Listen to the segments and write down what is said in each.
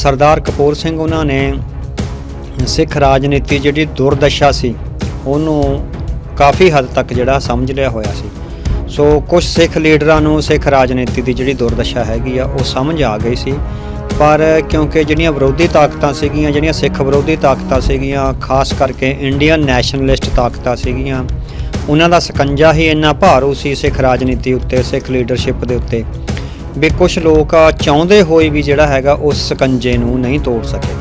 ਸਰਦਾਰ ਕਪੂਰ ਸਿੰਘ ਉਹਨਾਂ ਨੇ ਸਿੱਖ ਰਾਜਨੀਤੀ ਜਿਹੜੀ ਦੁਰਦਸ਼ਾ ਸੀ, ਉਹਨੂੰ ਕਾਫੀ ਹੱਦ ਤੱਕ ਜਿਹੜਾ ਸਮਝ ਲਿਆ ਹੋਇਆ ਸੀ। ਸੋ ਕੁਝ ਸਿੱਖ ਲੀਡਰਾਂ ਨੂੰ ਸਿੱਖ ਰਾਜਨੀਤੀ ਦੀ ਜਿਹੜੀ ਦੁਰਦਸ਼ਾ ਹੈਗੀ ਆ, ਉਹ ਸਮਝ ਆ ਗਈ ਸੀ। ਪਰ ਕਿਉਂਕਿ ਜਿਹੜੀਆਂ ਵਿਰੋਧੀ ਤਾਕਤਾਂ ਸੀਗੀਆਂ, ਜਿਹੜੀਆਂ ਸਿੱਖ ਵਿਰੋਧੀ ਤਾਕਤਾਂ ਸੀਗੀਆਂ, ਖਾਸ ਕਰਕੇ ਇੰਡੀਅਨ ਨੈਸ਼ਨਲਿਸਟ ਤਾਕਤਾਂ ਸੀਗੀਆਂ, ਉਹਨਾਂ ਦਾ ਸਕੰਜਾ ਹੀ ਇੰਨਾ ਭਾਰੂ ਸੀ ਸਿੱਖ ਰਾਜਨੀਤੀ ਉੱਤੇ, ਸਿੱਖ ਲੀਡਰਸ਼ਿਪ ਦੇ ਉੱਤੇ। ਵੀ ਕੁਝ ਲੋਕ ਚਾਹੁੰਦੇ ਹੋਏ ਵੀ ਜਿਹੜਾ ਹੈਗਾ ਉਸ ਸਕੰਜੇ ਨੂੰ ਨਹੀਂ ਤੋੜ ਸਕੇ।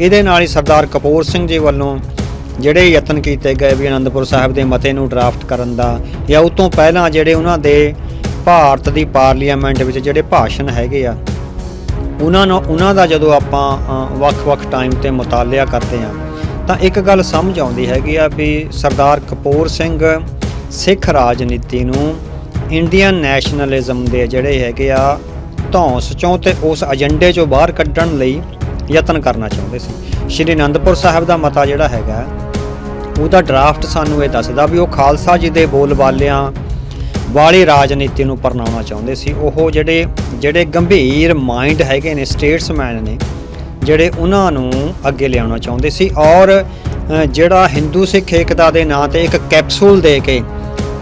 ਇਹਦੇ ਨਾਲ ਹੀ ਸਰਦਾਰ ਕਪੂਰ ਸਿੰਘ ਜੀ ਵੱਲੋਂ ਜਿਹੜੇ ਯਤਨ ਕੀਤੇ ਗਏ ਵੀ ਅਨੰਦਪੁਰ ਸਾਹਿਬ ਦੇ ਮਤੇ ਨੂੰ ਡਰਾਫਟ ਕਰਨ ਦਾ ਜਾਂ ਉਸ ਤੋਂ ਪਹਿਲਾਂ ਜਿਹੜੇ ਉਹਨਾਂ ਦੇ ਭਾਰਤ ਦੀ ਪਾਰਲੀਮੈਂਟ ਵਿੱਚ ਜਿਹੜੇ ਭਾਸ਼ਣ ਹੈਗੇ ਆ, ਉਹਨਾਂ ਨੂੰ, ਉਹਨਾਂ ਦਾ ਜਦੋਂ ਆਪਾਂ ਵੱਖ-ਵੱਖ ਟਾਈਮ ਤੇ ਮੁਤਾਲਿਆ ਕਰਦੇ ਆ ਤਾਂ ਇੱਕ ਗੱਲ ਸਮਝ ਆਉਂਦੀ ਹੈਗੀ ਆ ਵੀ ਸਰਦਾਰ ਕਪੂਰ ਸਿੰਘ ਸਿੱਖ ਰਾਜਨੀਤੀ ਨੂੰ ਇੰਡੀਅਨ ਨੈਸ਼ਨਲਿਜ਼ਮ ਦੇ ਜਿਹੜੇ ਹੈਗੇ ਆ, ਧੌਂਸ ਚੋਂ ਤੇ ਉਸ ਏਜੰਡੇ ਚੋਂ ਬਾਹਰ ਕੱਢਣ ਲਈ ਯਤਨ ਕਰਨਾ ਚਾਹੁੰਦੇ ਸੀ। ਸ਼੍ਰੀ ਅਨੰਦਪੁਰ ਸਾਹਿਬ ਦਾ ਮਤਾ ਜਿਹੜਾ ਹੈਗਾ, ਉਹਦਾ ਡਰਾਫਟ ਸਾਨੂੰ ਇਹ ਦੱਸਦਾ ਵੀ ਉਹ ਖਾਲਸਾ ਜੀ ਦੇ ਬੋਲਬਾਲਿਆਂ ਵਾਲੀ ਰਾਜਨੀਤੀ ਨੂੰ ਪਰਨਾਉਣਾ ਚਾਹੁੰਦੇ ਸੀ। ਉਹ ਜਿਹੜੇ ਜਿਹੜੇ ਗੰਭੀਰ ਮਾਈਂਡ ਹੈਗੇ ਨੇ ਸਟੇਟਸਮੈਨ ਨੇ, ਜਿਹੜੇ ਉਹਨਾਂ ਨੂੰ ਅੱਗੇ ਲਿਆਉਣਾ ਚਾਹੁੰਦੇ ਸੀ। ਔਰ ਜਿਹੜਾ ਹਿੰਦੂ ਸਿੱਖ ਏਕਤਾ ਦੇ ਨਾਂ ਤੇ ਇੱਕ ਕੈਪਸੂਲ ਦੇ ਕੇ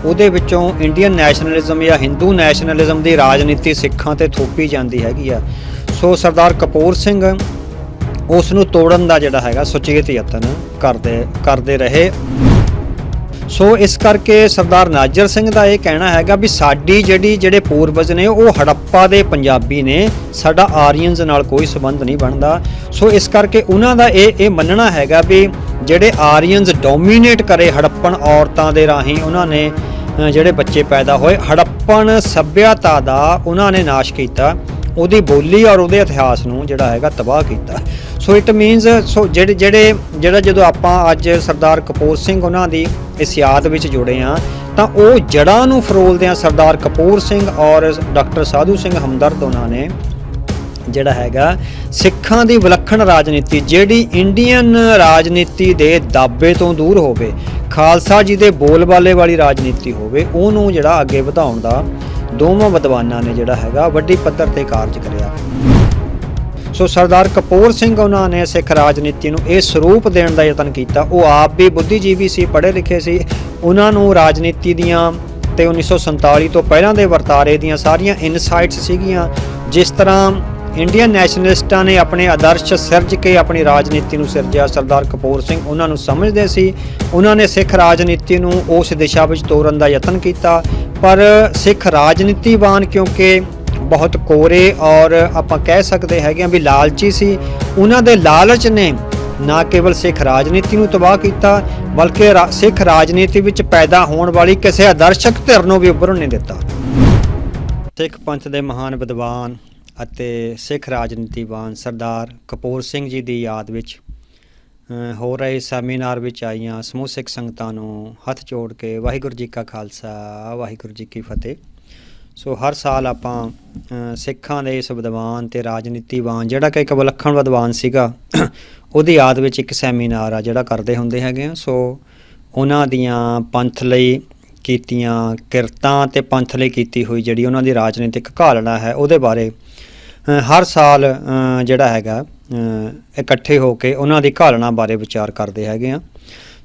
ਉਹਦੇ ਵਿੱਚੋਂ ਇੰਡੀਅਨ ਨੈਸ਼ਨਲਿਜ਼ਮ ਜਾਂ ਹਿੰਦੂ ਨੈਸ਼ਨਲਿਜ਼ਮ ਦੀ ਰਾਜਨੀਤੀ ਸਿੱਖਾਂ ਤੇ ਥੋਪੀ ਜਾਂਦੀ ਹੈਗੀ ਆ। ਸੋ ਸਰਦਾਰ ਕਪੂਰ ਸਿੰਘ ਉਸ ਨੂੰ ਤੋੜਨ ਦਾ ਜਿਹੜਾ ਹੈਗਾ ਸੁਚੇਤ ਯਤਨ ਕਰਦੇ ਕਰਦੇ ਰਹੇ। ਸੋ ਇਸ ਕਰਕੇ ਸਰਦਾਰ ਨਾਜਰ ਸਿੰਘ ਦਾ ਇਹ ਕਹਿਣਾ ਹੈਗਾ ਵੀ ਸਾਡੀ ਜਿਹੜੀ, ਜਿਹੜੇ ਪੂਰਵਜ ਨੇ, ਉਹ ਹੜੱਪਾ ਦੇ ਪੰਜਾਬੀ ਨੇ, ਸਾਡਾ ਆਰੀਅਨਸ ਨਾਲ ਕੋਈ ਸੰਬੰਧ ਨਹੀਂ ਬਣਦਾ। ਸੋ ਇਸ ਕਰਕੇ ਉਹਨਾਂ ਦਾ ਇਹ ਇਹ ਮੰਨਣਾ ਹੈਗਾ ਵੀ ਜਿਹੜੇ ਆਰੀਅਨਸ ਡੋਮੀਨੇਟ ਕਰੇ ਹੜੱਪਣ ਔਰਤਾਂ ਦੇ ਰਾਹੀਂ, ਉਹਨਾਂ ਨੇ ਜਿਹੜੇ ਬੱਚੇ ਪੈਦਾ ਹੋਏ, ਹੜੱਪਣ ਸੱਭਿਅਤਾ ਦਾ ਉਹਨਾਂ ਨੇ ਨਾਸ਼ ਕੀਤਾ, ਉਹਦੀ ਬੋਲੀ ਔਰ ਉਹਦੇ ਇਤਿਹਾਸ ਨੂੰ ਜਿਹੜਾ ਹੈਗਾ ਤਬਾਹ ਕੀਤਾ। ਸੋ ਇਟ ਮੀਨਸ ਸੋ ਜਿਹੜੇ ਜਿਹੜੇ, ਜਿਹੜਾ ਜਦੋਂ ਆਪਾਂ ਅੱਜ ਸਰਦਾਰ ਕਪੂਰ ਸਿੰਘ ਉਹਨਾਂ ਦੀ ਇਸ ਯਾਦ ਵਿੱਚ ਜੁੜੇ ਆ ਤਾਂ ਉਹ ਜੜਾਂ ਨੂੰ ਫਰੋਲਦੇ ਆ ਸਰਦਾਰ ਕਪੂਰ ਸਿੰਘ ਔਰ ਡਾਕਟਰ ਸਾਧੂ ਸਿੰਘ ਹਮਦਰਦ ਉਹਨਾਂ ਨੇ ਜਿਹੜਾ ਹੈਗਾ ਸਿੱਖਾਂ ਦੀ ਵਿਲੱਖਣ ਰਾਜਨੀਤੀ, ਜਿਹੜੀ ਇੰਡੀਅਨ ਰਾਜਨੀਤੀ ਦੇ ਦਾਬੇ ਤੋਂ ਦੂਰ ਹੋਵੇ, ਖਾਲਸਾ ਜੀ ਦੇ ਬੋਲਬਾਲੇ ਵਾਲੀ ਰਾਜਨੀਤੀ ਹੋਵੇ, ਉਹਨੂੰ ਜਿਹੜਾ ਅੱਗੇ ਵਧਾਉਣ ਦਾ ਦੋਵਾਂ ਵਿਦਵਾਨਾਂ ਨੇ ਜਿਹੜਾ ਹੈਗਾ ਵੱਡੀ ਪੱਧਰ ਤੇ ਕਾਰਜ ਕਰਿਆ। ਸੋ ਸਰਦਾਰ ਕਪੂਰ ਸਿੰਘ ਉਹਨਾਂ ਨੇ ਸਿੱਖ ਰਾਜਨੀਤੀ ਨੂੰ ਇਹ ਸਰੂਪ ਦੇਣ ਦਾ ਯਤਨ ਕੀਤਾ। ਉਹ ਆਪ ਵੀ ਬੁੱਧੀਜੀਵੀ ਸੀ, ਪੜ੍ਹੇ ਲਿਖੇ ਸੀ। ਉਹਨਾਂ ਨੂੰ ਰਾਜਨੀਤੀ ਦੀਆਂ ਤੇ 1947 ਤੋਂ ਪਹਿਲਾਂ ਦੇ ਵਰਤਾਰੇ ਦੀਆਂ ਸਾਰੀਆਂ ਇਨਸਾਈਟਸ ਸੀਗੀਆਂ, ਜਿਸ ਤਰ੍ਹਾਂ ਇੰਡੀਅਨ ਨੈਸ਼ਨਲਿਸਟਾਂ ਨੇ ਆਪਣੇ ਆਦਰਸ਼ ਸਿਰਜ ਕੇ ਆਪਣੀ ਰਾਜਨੀਤੀ ਨੂੰ ਸਿਰਜਿਆ। ਸਰਦਾਰ ਕਪੂਰ ਸਿੰਘ ਉਹਨਾਂ ਨੂੰ ਸਮਝਦੇ ਸੀ। ਉਹਨਾਂ ਨੇ ਸਿੱਖ ਰਾਜਨੀਤੀ ਨੂੰ ਉਸ ਦਿਸ਼ਾ ਵਿੱਚ ਤੋਰਨ ਦਾ ਯਤਨ ਕੀਤਾ। ਪਰ ਸਿੱਖ ਰਾਜਨੀਤੀਵਾਨ ਕਿਉਂਕਿ ਬਹੁਤ ਕੋਰੇ ਔਰ ਆਪਾਂ ਕਹਿ ਸਕਦੇ ਹੈਗੇ ਆ ਵੀ ਲਾਲਚੀ ਸੀ। ਉਹਨਾਂ ਦੇ ਲਾਲਚ ਨੇ ਨਾ ਕੇਵਲ ਸਿੱਖ ਰਾਜਨੀਤੀ ਨੂੰ ਤਬਾਹ ਕੀਤਾ, ਬਲਕਿ ਰਾ- ਸਿੱਖ ਰਾਜਨੀਤੀ ਵਿੱਚ ਪੈਦਾ ਹੋਣ ਵਾਲੀ ਕਿਸੇ ਆਦਰਸ਼ਕ ਧਿਰ ਨੂੰ ਵੀ ਉੱਭਰਨ ਨਹੀਂ ਦਿੱਤਾ। ਸਿੱਖ ਪੰਥ ਦੇ ਮਹਾਨ ਵਿਦਵਾਨ ਅਤੇ ਸਿੱਖ ਰਾਜਨੀਤੀਵਾਨ ਸਰਦਾਰ ਕਪੂਰ ਸਿੰਘ ਜੀ ਦੀ ਯਾਦ ਵਿੱਚ ਹੋ ਰਹੇ ਸੈਮੀਨਾਰ ਵਿੱਚ ਆਈਆਂ ਸਮੂਹ ਸਿੱਖ ਸੰਗਤਾਂ ਨੂੰ ਹੱਥ ਜੋੜ ਕੇ ਵਾਹਿਗੁਰੂ ਜੀ ਕਾ ਖਾਲਸਾ, ਵਾਹਿਗੁਰੂ ਜੀ ਕੀ ਫਤਿਹ। ਸੋ ਹਰ ਸਾਲ ਆਪਾਂ ਸਿੱਖਾਂ ਦੇ ਇਸ ਵਿਦਵਾਨ ਤੇ ਰਾਜਨੀਤੀਵਾਨ, ਜਿਹੜਾ ਕਿ ਇੱਕ ਵਿਲੱਖਣ ਵਿਦਵਾਨ ਸੀਗਾ, ਉਹਦੀ ਯਾਦ ਵਿੱਚ ਇੱਕ ਸੈਮੀਨਾਰ ਆ ਜਿਹੜਾ ਕਰਦੇ ਹੁੰਦੇ ਹੈਗੇ ਆ। ਸੋ ਉਹਨਾਂ ਦੀਆਂ ਪੰਥ ਲਈ ਕੀਤੀਆਂ ਕਿਰਤਾਂ ਤੇ ਪੰਥ ਲਈ ਕੀਤੀ ਹੋਈ ਜਿਹੜੀ ਉਹਨਾਂ ਦੀ ਰਾਜਨੀਤਿਕ ਘਾਲਣਾ ਹੈ, ਉਹਦੇ ਬਾਰੇ ਹਰ ਸਾਲ ਜਿਹੜਾ ਹੈਗਾ ਇਕੱਠੇ ਹੋ ਕੇ ਉਹਨਾਂ ਦੀ ਘਾਲਣਾ ਬਾਰੇ ਵਿਚਾਰ ਕਰਦੇ ਹੈਗੇ ਆ।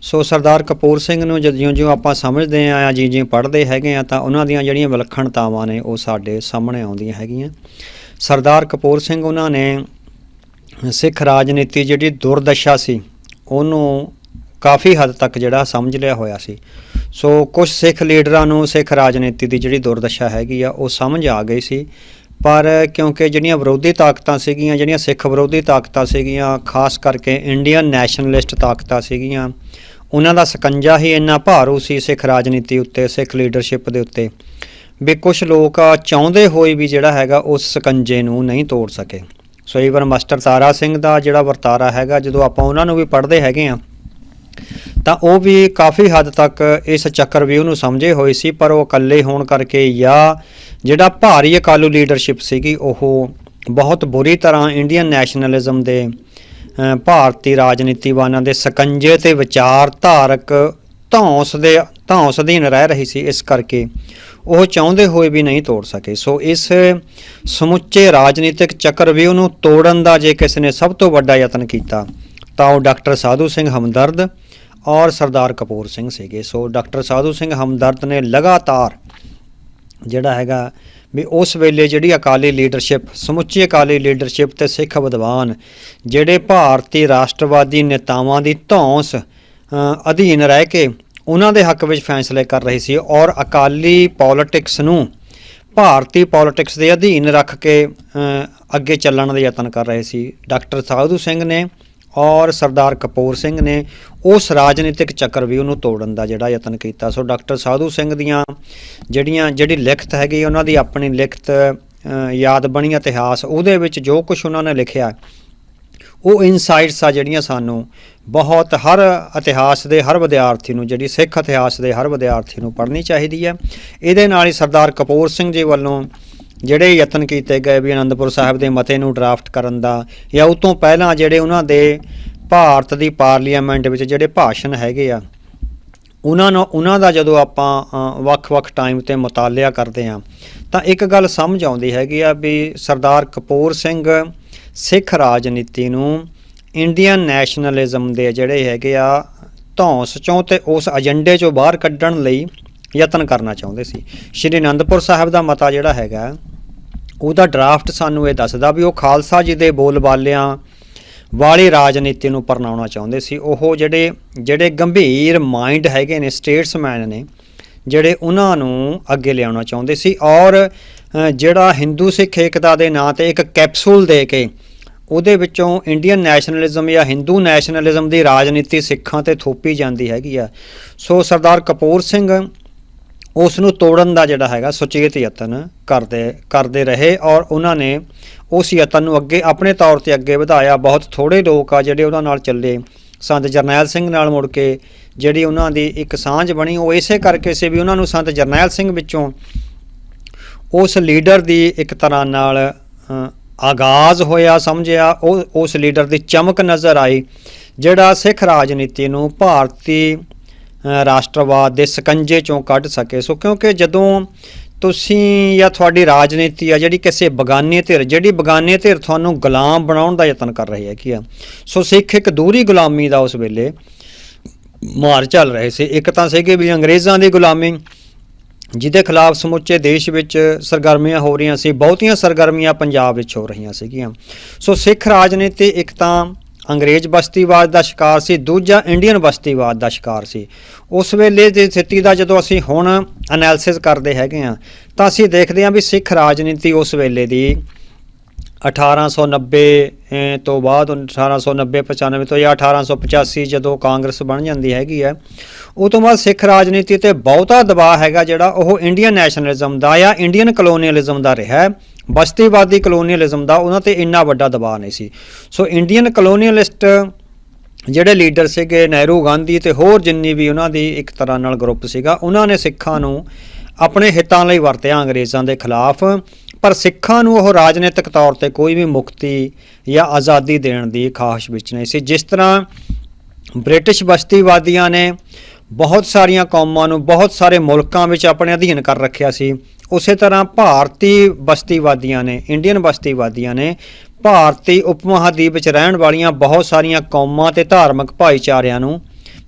ਸੋ ਸਰਦਾਰ ਕਪੂਰ ਸਿੰਘ ਨੂੰ ਜਿਉਂ-ਜਿਉਂ ਆਪਾਂ ਸਮਝਦੇ ਆ ਜੀ ਜੀ ਪੜ੍ਹਦੇ ਹੈਗੇ ਆ ਤਾਂ ਉਹਨਾਂ ਦੀਆਂ ਜਿਹੜੀਆਂ ਵਿਲੱਖਣਤਾਵਾਂ ਨੇ, ਉਹ ਸਾਡੇ ਸਾਹਮਣੇ ਆਉਂਦੀਆਂ ਹੈਗੀਆਂ। ਸਰਦਾਰ ਕਪੂਰ ਸਿੰਘ ਉਹਨਾਂ ਨੇ ਸਿੱਖ ਰਾਜਨੀਤੀ ਜਿਹੜੀ ਦੁਰਦਸ਼ਾ ਸੀ, ਉਹਨੂੰ ਕਾਫੀ ਹੱਦ ਤੱਕ ਜਿਹੜਾ ਸਮਝ ਲਿਆ ਹੋਇਆ ਸੀ। ਸੋ ਕੁਝ ਸਿੱਖ ਲੀਡਰਾਂ ਨੂੰ ਸਿੱਖ ਰਾਜਨੀਤੀ ਦੀ ਜਿਹੜੀ ਦੁਰਦਸ਼ਾ ਹੈਗੀ ਆ, ਉਹ ਸਮਝ ਆ ਗਈ ਸੀ। ਪਰ ਕਿਉਂਕਿ ਜਿਹੜੀਆਂ ਵਿਰੋਧੀ ਤਾਕਤਾਂ ਸੀਗੀਆਂ, ਜਿਹੜੀਆਂ ਸਿੱਖ ਵਿਰੋਧੀ ਤਾਕਤਾਂ ਸੀਗੀਆਂ, ਖਾਸ ਕਰਕੇ ਇੰਡੀਅਨ ਨੈਸ਼ਨਲਿਸਟ ਤਾਕਤਾਂ ਸੀਗੀਆਂ ਉਹਨਾਂ ਦਾ ਸਕੰਜਾ ਹੀ ਇੰਨਾ ਭਾਰੂ ਸੀ ਸਿੱਖ ਰਾਜਨੀਤੀ ਉੱਤੇ, ਸਿੱਖ ਲੀਡਰਸ਼ਿਪ ਦੇ ਉੱਤੇ, ਵੀ ਕੁਝ ਲੋਕ ਚਾਹੁੰਦੇ ਹੋਏ ਵੀ ਜਿਹੜਾ ਹੈਗਾ ਉਸ ਸਕੰਜੇ ਨੂੰ ਨਹੀਂ ਤੋੜ ਸਕੇ। So even master Tara Singh ਦਾ ਜਿਹੜਾ ਵਰਤਾਰਾ ਹੈਗਾ, ਜਦੋਂ ਆਪਾਂ ਉਹਨਾਂ ਨੂੰ ਵੀ ਪੜ੍ਹਦੇ ਹੈਗੇ ਆ ਤਾਂ ਉਹ ਵੀ ਕਾਫੀ ਹੱਦ ਤੱਕ ਇਸ ਚੱਕਰਵਿਊਹ ਨੂੰ ਸਮਝੇ ਹੋਏ ਸੀ, ਪਰ ਉਹ ਇਕੱਲੇ ਹੋਣ ਕਰਕੇ ਜਾਂ ਜਿਹੜਾ ਭਾਰੀ ਅਕਾਲੂ ਲੀਡਰਸ਼ਿਪ ਸੀਗੀ, ਉਹ ਬਹੁਤ ਬੁਰੀ ਤਰ੍ਹਾਂ ਇੰਡੀਅਨ ਨੈਸ਼ਨਲਿਜ਼ਮ ਦੇ ਭਾਰਤੀ ਰਾਜਨੀਤੀਵਾਨਾਂ ਦੇ ਸਕੰਜੇ ਤੇ ਵਿਚਾਰਧਾਰਕ ਧੌਂਸ ਦੇ ਧੌਂਸ ਅਧੀਨ ਰਹਿ ਰਹੀ ਸੀ, ਇਸ ਕਰਕੇ ਉਹ ਚਾਹੁੰਦੇ ਹੋਏ ਵੀ ਨਹੀਂ ਤੋੜ ਸਕੇ। ਸੋ ਇਸ ਸਮੁੱਚੇ ਰਾਜਨੀਤਿਕ ਚੱਕਰਵਿਊਹ ਨੂੰ ਤੋੜਨ ਦਾ ਜੇ ਕਿਸੇ ਨੇ ਸਭ ਤੋਂ ਵੱਡਾ ਯਤਨ ਕੀਤਾ, ਤਾਂ ਉਹ ਡਾਕਟਰ ਸਾਧੂ ਸਿੰਘ ਹਮਦਰਦ ਔਰ ਸਰਦਾਰ ਕਪੂਰ ਸਿੰਘ ਸੀਗੇ। ਸੋ ਡਾਕਟਰ ਸਾਧੂ ਸਿੰਘ ਹਮਦਰਦ ਨੇ ਲਗਾਤਾਰ ਜਿਹੜਾ ਹੈਗਾ ਵੀ ਉਸ ਵੇਲੇ ਜਿਹੜੀ ਅਕਾਲੀ ਲੀਡਰਸ਼ਿਪ, ਸਮੁੱਚੀ ਅਕਾਲੀ ਲੀਡਰਸ਼ਿਪ ਤੇ ਸਿੱਖ ਵਿਦਵਾਨ ਜਿਹੜੇ ਭਾਰਤੀ ਰਾਸ਼ਟਰਵਾਦੀ ਨੇਤਾਵਾਂ ਦੀ ਧੌਂਸ ਅਧੀਨ ਰਹਿ ਕੇ ਉਹਨਾਂ ਦੇ ਹੱਕ ਵਿੱਚ ਫੈਸਲੇ ਕਰ ਰਹੀ ਸੀ ਔਰ ਅਕਾਲੀ ਪੋਲਿਟਿਕਸ ਨੂੰ ਭਾਰਤੀ ਪੋਲਿਟਿਕਸ ਦੇ ਅਧੀਨ ਰੱਖ ਕੇ ਅੱਗੇ ਚੱਲਣ ਦੇ ਯਤਨ ਕਰ ਰਹੇ ਸੀ। ਡਾਕਟਰ ਸਾਧੂ ਸਿੰਘ ਨੇ ਔਰ ਸਰਦਾਰ ਕਪੂਰ ਸਿੰਘ ਨੇ ਉਸ ਰਾਜਨੀਤਿਕ ਚੱਕਰਵਿਊਹ ਨੂੰ ਤੋੜਨ ਦਾ ਜਿਹੜਾ ਯਤਨ ਕੀਤਾ। ਸੋ ਡਾਕਟਰ ਸਾਧੂ ਸਿੰਘ ਦੀਆਂ ਜਿਹੜੀਆਂ, ਜਿਹੜੀ ਲਿਖਤ ਹੈਗੀ, ਉਹਨਾਂ ਦੀ ਆਪਣੀ ਲਿਖਤ ਯਾਦ ਬਣੀ ਇਤਿਹਾਸ, ਉਹਦੇ ਵਿੱਚ ਜੋ ਕੁਝ ਉਹਨਾਂ ਨੇ ਲਿਖਿਆ, ਉਹ ਇਨਸਾਈਟਸ ਆ ਜਿਹੜੀਆਂ ਸਾਨੂੰ ਬਹੁਤ ਹਰ ਇਤਿਹਾਸ ਦੇ, ਹਰ ਵਿਦਿਆਰਥੀ ਨੂੰ, ਜਿਹੜੀ ਸਿੱਖ ਇਤਿਹਾਸ ਦੇ ਹਰ ਵਿਦਿਆਰਥੀ ਨੂੰ ਪੜ੍ਹਨੀ ਚਾਹੀਦੀ ਹੈ। ਇਹਦੇ ਨਾਲ ਹੀ ਸਰਦਾਰ ਕਪੂਰ ਸਿੰਘ ਜੀ ਵੱਲੋਂ ਜਿਹੜੇ ਯਤਨ ਕੀਤੇ ਗਏ ਵੀ ਅਨੰਦਪੁਰ ਸਾਹਿਬ ਦੇ ਮਤੇ ਨੂੰ ਡਰਾਫਟ ਕਰਨ ਦਾ ਜਾਂ ਉਹ ਤੋਂ ਪਹਿਲਾਂ ਜਿਹੜੇ ਉਹਨਾਂ ਦੇ ਭਾਰਤ ਦੀ ਪਾਰਲੀਮੈਂਟ ਵਿੱਚ ਜਿਹੜੇ ਭਾਸ਼ਣ ਹੈਗੇ ਆ, ਉਹਨਾਂ ਨੂੰ ਉਹਨਾਂ ਦਾ ਜਦੋਂ ਆਪਾਂ ਵੱਖ-ਵੱਖ ਟਾਈਮ ਤੇ ਮੁਤਾਲਿਆ ਕਰਦੇ ਹਾਂ, ਤਾਂ ਇੱਕ ਗੱਲ ਸਮਝ ਆਉਂਦੀ ਹੈਗੀ ਆ ਵੀ ਸਰਦਾਰ ਕਪੂਰ ਸਿੰਘ ਸਿੱਖ ਰਾਜਨੀਤੀ ਨੂੰ ਇੰਡੀਅਨ ਨੈਸ਼ਨਲਿਜ਼ਮ ਦੇ ਜਿਹੜੇ ਹੈਗੇ ਆ ਧੌਂਸ ਚੋਂ ਤੇ ਉਸ ਏਜੰਡੇ ਚੋਂ ਬਾਹਰ ਕੱਢਣ ਲਈ ਯਤਨ ਕਰਨਾ ਚਾਹੁੰਦੇ ਸੀ। ਸ਼੍ਰੀ ਅਨੰਦਪੁਰ ਸਾਹਿਬ ਦਾ ਮਤਾ ਜਿਹੜਾ ਹੈਗਾ, ਉਹਦਾ ਡਰਾਫਟ ਸਾਨੂੰ ਇਹ ਦੱਸਦਾ ਵੀ ਉਹ ਖਾਲਸਾ ਜੀ ਦੇ ਬੋਲਬਾਲਿਆਂ ਵਾਲੀ ਰਾਜਨੀਤੀ ਨੂੰ ਪਰਨਾਉਣਾ ਚਾਹੁੰਦੇ ਸੀ। ਉਹ ਜਿਹੜੇ ਜਿਹੜੇ ਗੰਭੀਰ ਮਾਈਂਡ ਹੈਗੇ ਨੇ ਸਟੇਟਸਮੈਨ ਨੇ, ਜਿਹੜੇ ਉਹਨਾਂ ਨੂੰ ਅੱਗੇ ਲਿਆਉਣਾ ਚਾਹੁੰਦੇ ਸੀ। ਔਰ ਜਿਹੜਾ ਹਿੰਦੂ ਸਿੱਖ ਏਕਤਾ ਦੇ ਨਾਂ ਤੇ ਇੱਕ ਕੈਪਸੂਲ ਦੇ ਕੇ ਉਹਦੇ ਵਿੱਚੋਂ ਇੰਡੀਅਨ ਨੈਸ਼ਨਲਿਜ਼ਮ ਜਾਂ ਹਿੰਦੂ ਨੈਸ਼ਨਲਿਜ਼ਮ ਦੀ ਰਾਜਨੀਤੀ ਸਿੱਖਾਂ ਤੇ ਥੋਪੀ ਜਾਂਦੀ ਹੈਗੀ ਆ। ਸੋ ਸਰਦਾਰ ਕਪੂਰ ਸਿੰਘ ਉਸ ਨੂੰ ਤੋੜਨ ਦਾ ਜਿਹੜਾ ਹੈਗਾ ਸੁਚੇਤ ਯਤਨ ਕਰਦੇ ਕਰਦੇ ਰਹੇ ਔਰ ਉਹਨਾਂ ਨੇ ਉਸ ਯਤਨ ਨੂੰ ਅੱਗੇ ਆਪਣੇ ਤੌਰ ਤੇ ਅੱਗੇ ਵਧਾਇਆ। ਬਹੁਤ ਥੋੜੇ ਲੋਕ ਆ ਜਿਹੜੇ ਉਹਨਾਂ ਨਾਲ ਚੱਲੇ। ਸੰਤ ਜਰਨੈਲ ਸਿੰਘ ਨਾਲ ਮੁੜ ਕੇ ਜਿਹੜੀ ਉਹਨਾਂ ਦੀ ਇੱਕ ਸਾਂਝ ਬਣੀ, ਉਹ ਇਸੇ ਕਰਕੇ ਸੀ ਵੀ ਉਹਨਾਂ ਨੂੰ ਸੰਤ ਜਰਨੈਲ ਸਿੰਘ ਵਿੱਚੋਂ ਉਸ ਲੀਡਰ ਦੀ ਇੱਕ ਤਰ੍ਹਾਂ ਨਾਲ ਆਗਾਜ਼ ਹੋਇਆ, ਸਮਝਿਆ। ਉਹ, ਉਸ ਲੀਡਰ ਦੀ ਚਮਕ ਨਜ਼ਰ ਆਈ, ਜਿਹੜਾ ਸਿੱਖ ਰਾਜਨੀਤੀ ਨੂੰ ਭਾਰਤੀ ਰਾਸ਼ਟਰਵਾਦ ਦੇ ਸਕੰਜੇ ਚੋਂ ਕੱਢ ਸਕੇ। ਸੋ ਕਿਉਂਕਿ ਜਦੋਂ ਤੁਸੀਂ ਜਾਂ ਤੁਹਾਡੀ ਰਾਜਨੀਤੀ ਆ ਜਿਹੜੀ ਕਿਸੇ ਬਗਾਨੇ ਧਿਰ ਜਿਹੜੀ ਬਗਾਨੇ ਧਿਰ ਤੁਹਾਨੂੰ ਗੁਲਾਮ ਬਣਾਉਣ ਦਾ ਯਤਨ ਕਰ ਰਹੀ ਹੈ ਕੀ ਆ, ਸੋ ਸਿੱਖ ਇੱਕ ਦੂਰੀ ਗੁਲਾਮੀ ਦਾ ਉਸ ਵੇਲੇ ਮਾਰ ਚੱਲ ਰਹੇ ਸੀ। ਇੱਕ ਤਾਂ ਸੀਗੇ ਵੀ ਅੰਗਰੇਜ਼ਾਂ ਦੀ ਗੁਲਾਮੀ, ਜਿਹਦੇ ਖਿਲਾਫ ਸਮੁੱਚੇ ਦੇਸ਼ ਵਿੱਚ ਸਰਗਰਮੀਆਂ ਹੋ ਰਹੀਆਂ ਸੀ, ਬਹੁਤੀਆਂ ਸਰਗਰਮੀਆਂ ਪੰਜਾਬ ਵਿੱਚ ਹੋ ਰਹੀਆਂ ਸੀਗੀਆਂ। ਸੋ ਸਿੱਖ ਰਾਜਨੀਤੀ ਇੱਕ ਤਾਂ ਅੰਗਰੇਜ਼ ਬਸਤੀਵਾਦ ਦਾ ਸ਼ਿਕਾਰ ਸੀ ਦੂਜਾ ਇੰਡੀਅਨ ਬਸਤੀਵਾਦ ਦਾ ਸ਼ਿਕਾਰ ਸੀ। ਉਸ ਵੇਲੇ ਦੀ ਸਥਿਤੀ ਦਾ ਜਦੋਂ ਅਸੀਂ ਹੁਣ ਐਨਾਲਿਸਿਸ ਕਰਦੇ ਹੈਗੇ ਆ ਤਾਂ ਅਸੀਂ ਦੇਖਦੇ ਹਾਂ ਵੀ ਸਿੱਖ ਰਾਜਨੀਤੀ ਉਸ ਵੇਲੇ ਦੀ 1890 ਅਹ, ਤੋਂ ਬਾਅਦ 1890 95 ਤੋਂ ਜਾਂ 1885 ਜਦੋਂ ਕਾਂਗਰਸ ਬਣ ਜਾਂਦੀ ਹੈਗੀ ਹੈ ਉਹ ਤੋਂ ਬਾਅਦ ਸਿੱਖ ਰਾਜਨੀਤੀ ਤੇ ਬਹੁਤਾ ਦਬਾਅ ਹੈਗਾ ਜਿਹੜਾ ਉਹ ਇੰਡੀਅਨ ਨੈਸ਼ਨਲਿਜ਼ਮ ਦਾ ਜਾਂ ਇੰਡੀਅਨ ਕਲੋਨੀਅਲਿਜ਼ਮ ਦਾ ਰਿਹਾ ਹੈ। ਬਸਤੀਵਾਦੀ ਕਲੋਨੀਅਲਿਜ਼ਮ ਦਾ ਉਹਨਾਂ ਤੇ ਇੰਨਾ ਵੱਡਾ ਦਬਾਅ ਨਹੀਂ ਸੀ। ਸੋ ਇੰਡੀਅਨ ਕਲੋਨੀਅਲਿਸਟ ਜਿਹੜੇ ਲੀਡਰ ਸੀਗੇ, ਨਹਿਰੂ, ਗਾਂਧੀ ਤੇ ਹੋਰ ਜਿੰਨੀ ਵੀ ਉਹਨਾਂ ਦੀ ਇੱਕ ਤਰ੍ਹਾਂ ਨਾਲ ਗਰੁੱਪ ਸੀਗਾ, ਉਹਨਾਂ ਨੇ ਸਿੱਖਾਂ ਨੂੰ ਆਪਣੇ ਹਿੱਤਾਂ ਲਈ ਵਰਤਿਆ ਅੰਗਰੇਜ਼ਾਂ ਦੇ ਖਿਲਾਫ। ਪਰ ਸਿੱਖਾਂ ਨੂੰ ਉਹ ਰਾਜਨੀਤਿਕ ਤੌਰ ਤੇ ਕੋਈ ਵੀ ਮੁਕਤੀ ਜਾਂ ਆਜ਼ਾਦੀ ਦੇਣ ਦੀ ਖਾਹਿਸ਼ ਵਿੱਚ ਨਹੀਂ ਸੀ। ਜਿਸ ਤਰ੍ਹਾਂ ਬ੍ਰਿਟਿਸ਼ ਬਸਤੀਵਾਦੀਆਂ ਨੇ ਬਹੁਤ ਸਾਰੀਆਂ ਕੌਮਾਂ ਨੂੰ ਬਹੁਤ ਸਾਰੇ ਮੁਲਕਾਂ ਵਿੱਚ ਆਪਣੇ ਅਧੀਨ ਕਰ ਰੱਖਿਆ ਸੀ ਉਸੇ ਤਰ੍ਹਾਂ ਭਾਰਤੀ ਬਸਤੀਵਾਦੀਆਂ ਨੇ ਇੰਡੀਅਨ ਬਸਤੀਵਾਦੀਆਂ ਨੇ ਭਾਰਤੀ ਉਪ ਮਹਾਦੀਪ ਵਿੱਚ ਰਹਿਣ ਵਾਲੀਆਂ ਬਹੁਤ ਸਾਰੀਆਂ ਕੌਮਾਂ ਤੇ ਧਾਰਮਿਕ ਭਾਈਚਾਰਿਆਂ ਨੂੰ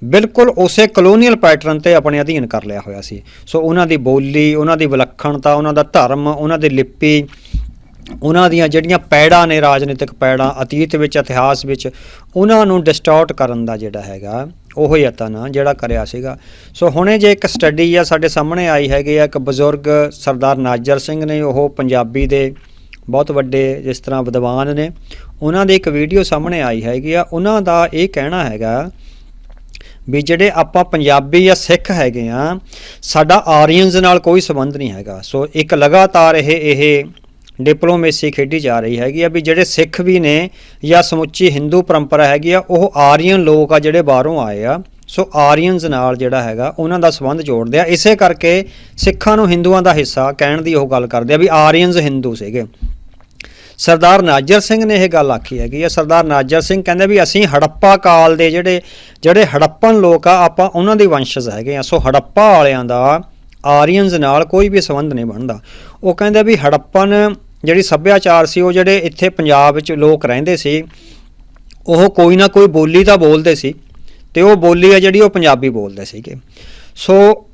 ਬਿਲਕੁਲ ਉਸੇ ਕਲੋਨੀਅਲ ਪੈਟਰਨ ਤੇ ਆਪਣੇ ਅਧੀਨ ਕਰ ਲਿਆ ਹੋਇਆ ਸੀ। ਸੋ ਉਹਨਾਂ ਦੀ ਬੋਲੀ, ਉਹਨਾਂ ਦੀ ਵਿਲੱਖਣਤਾ, ਉਹਨਾਂ ਦਾ ਧਰਮ, ਉਹਨਾਂ ਦੀ ਲਿਪੀ, ਉਹਨਾਂ ਦੀਆਂ ਜਿਹੜੀਆਂ ਪੈੜਾਂ ਨੇ, ਰਾਜਨੀਤਿਕ ਪੈੜਾਂ, ਅਤੀਤ ਵਿੱਚ, ਇਤਿਹਾਸ ਵਿੱਚ, ਉਹਨਾਂ ਨੂੰ ਡਿਸਟੋਰਟ ਕਰਨ ਦਾ ਜਿਹੜਾ ਹੈਗਾ ਉਹ ਯਤਨ ਆ ਜਿਹੜਾ ਕਰਿਆ ਸੀਗਾ। ਸੋ ਹੁਣੇ ਜੇ ਇੱਕ ਸਟੱਡੀ ਆ ਸਾਡੇ ਸਾਹਮਣੇ ਆਈ ਹੈਗੀ ਆ, ਇੱਕ ਬਜ਼ੁਰਗ ਸਰਦਾਰ ਨਾਜਰ ਸਿੰਘ ਨੇ, ਉਹ ਪੰਜਾਬੀ ਦੇ ਬਹੁਤ ਵੱਡੇ ਜਿਸ ਤਰ੍ਹਾਂ ਵਿਦਵਾਨ ਨੇ, ਉਹਨਾਂ ਦੀ ਇੱਕ ਵੀਡੀਓ ਸਾਹਮਣੇ ਆਈ ਹੈਗੀ ਆ। ਉਹਨਾਂ ਦਾ ਇਹ ਕਹਿਣਾ ਹੈਗਾ ਵੀ ਜਿਹੜੇ ਆਪਾਂ ਪੰਜਾਬੀ ਜਾਂ ਸਿੱਖ ਹੈਗੇ ਆ, ਸਾਡਾ ਆਰੀਅਨਸ ਨਾਲ ਕੋਈ ਸੰਬੰਧ ਨਹੀਂ ਹੈਗਾ। ਸੋ ਇੱਕ ਲਗਾਤਾਰ ਇਹ ਇਹ ਡਿਪਲੋਮੇਸੀ ਖੇਡੀ ਜਾ ਰਹੀ ਹੈਗੀ ਆ ਵੀ ਜਿਹੜੇ ਸਿੱਖ ਵੀ ਨੇ ਜਾਂ ਸਮੁੱਚੀ ਹਿੰਦੂ ਪਰੰਪਰਾ ਹੈਗੀ ਆ, ਉਹ ਆਰੀਅਨ ਲੋਕ ਆ ਜਿਹੜੇ ਬਾਹਰੋਂ ਆਏ ਆ। ਸੋ ਆਰੀਅਨਸ ਨਾਲ ਜਿਹੜਾ ਹੈਗਾ, ਉਹਨਾਂ ਦਾ ਸੰਬੰਧ ਜੋੜਦੇ ਆ। ਇਸੇ ਕਰਕੇ ਸਿੱਖਾਂ ਨੂੰ ਹਿੰਦੂਆਂ ਦਾ ਹਿੱਸਾ ਕਹਿਣ ਦੀ ਉਹ ਗੱਲ ਕਰਦੇ ਆ ਵੀ ਆਰੀਅਨਸ ਹਿੰਦੂ ਸੀਗੇ। ਸਰਦਾਰ ਨਾਜਰ ਸਿੰਘ ਨੇ ਇਹ ਗੱਲ ਆਖੀ ਹੈਗੀ ਆ। ਸਰਦਾਰ ਨਾਜਰ ਸਿੰਘ ਕਹਿੰਦੇ ਵੀ ਅਸੀਂ ਹੜੱਪਾ ਕਾਲ ਦੇ ਜਿਹੜੇ ਜਿਹੜੇ ਹੜੱਪਨ ਲੋਕ ਆ, ਆਪਾਂ ਉਹਨਾਂ ਦੇ ਵੰਸ਼ਜ ਹੈਗੇ ਆ। ਸੋ ਹੜੱਪਾ ਵਾਲਿਆਂ ਦਾ ਆਰੀਅਨਸ ਨਾਲ ਕੋਈ ਵੀ ਸੰਬੰਧ ਨਹੀਂ ਬਣਦਾ। ਉਹ ਕਹਿੰਦੇ ਵੀ ਹੜੱਪਨ ਜਿਹੜੀ ਸੱਭਿਆਚਾਰ ਸੀ, ਉਹ ਜਿਹੜੇ ਇੱਥੇ ਪੰਜਾਬ ਵਿੱਚ ਲੋਕ ਰਹਿੰਦੇ ਸੀ, ਉਹ ਕੋਈ ਨਾ ਕੋਈ ਬੋਲੀ ਤਾਂ ਬੋਲਦੇ ਸੀ ਤੇ ਉਹ ਬੋਲੀ ਆ ਜਿਹੜੀ ਉਹ ਪੰਜਾਬੀ ਬੋਲਦੇ ਸੀਗੇ। ਸੋ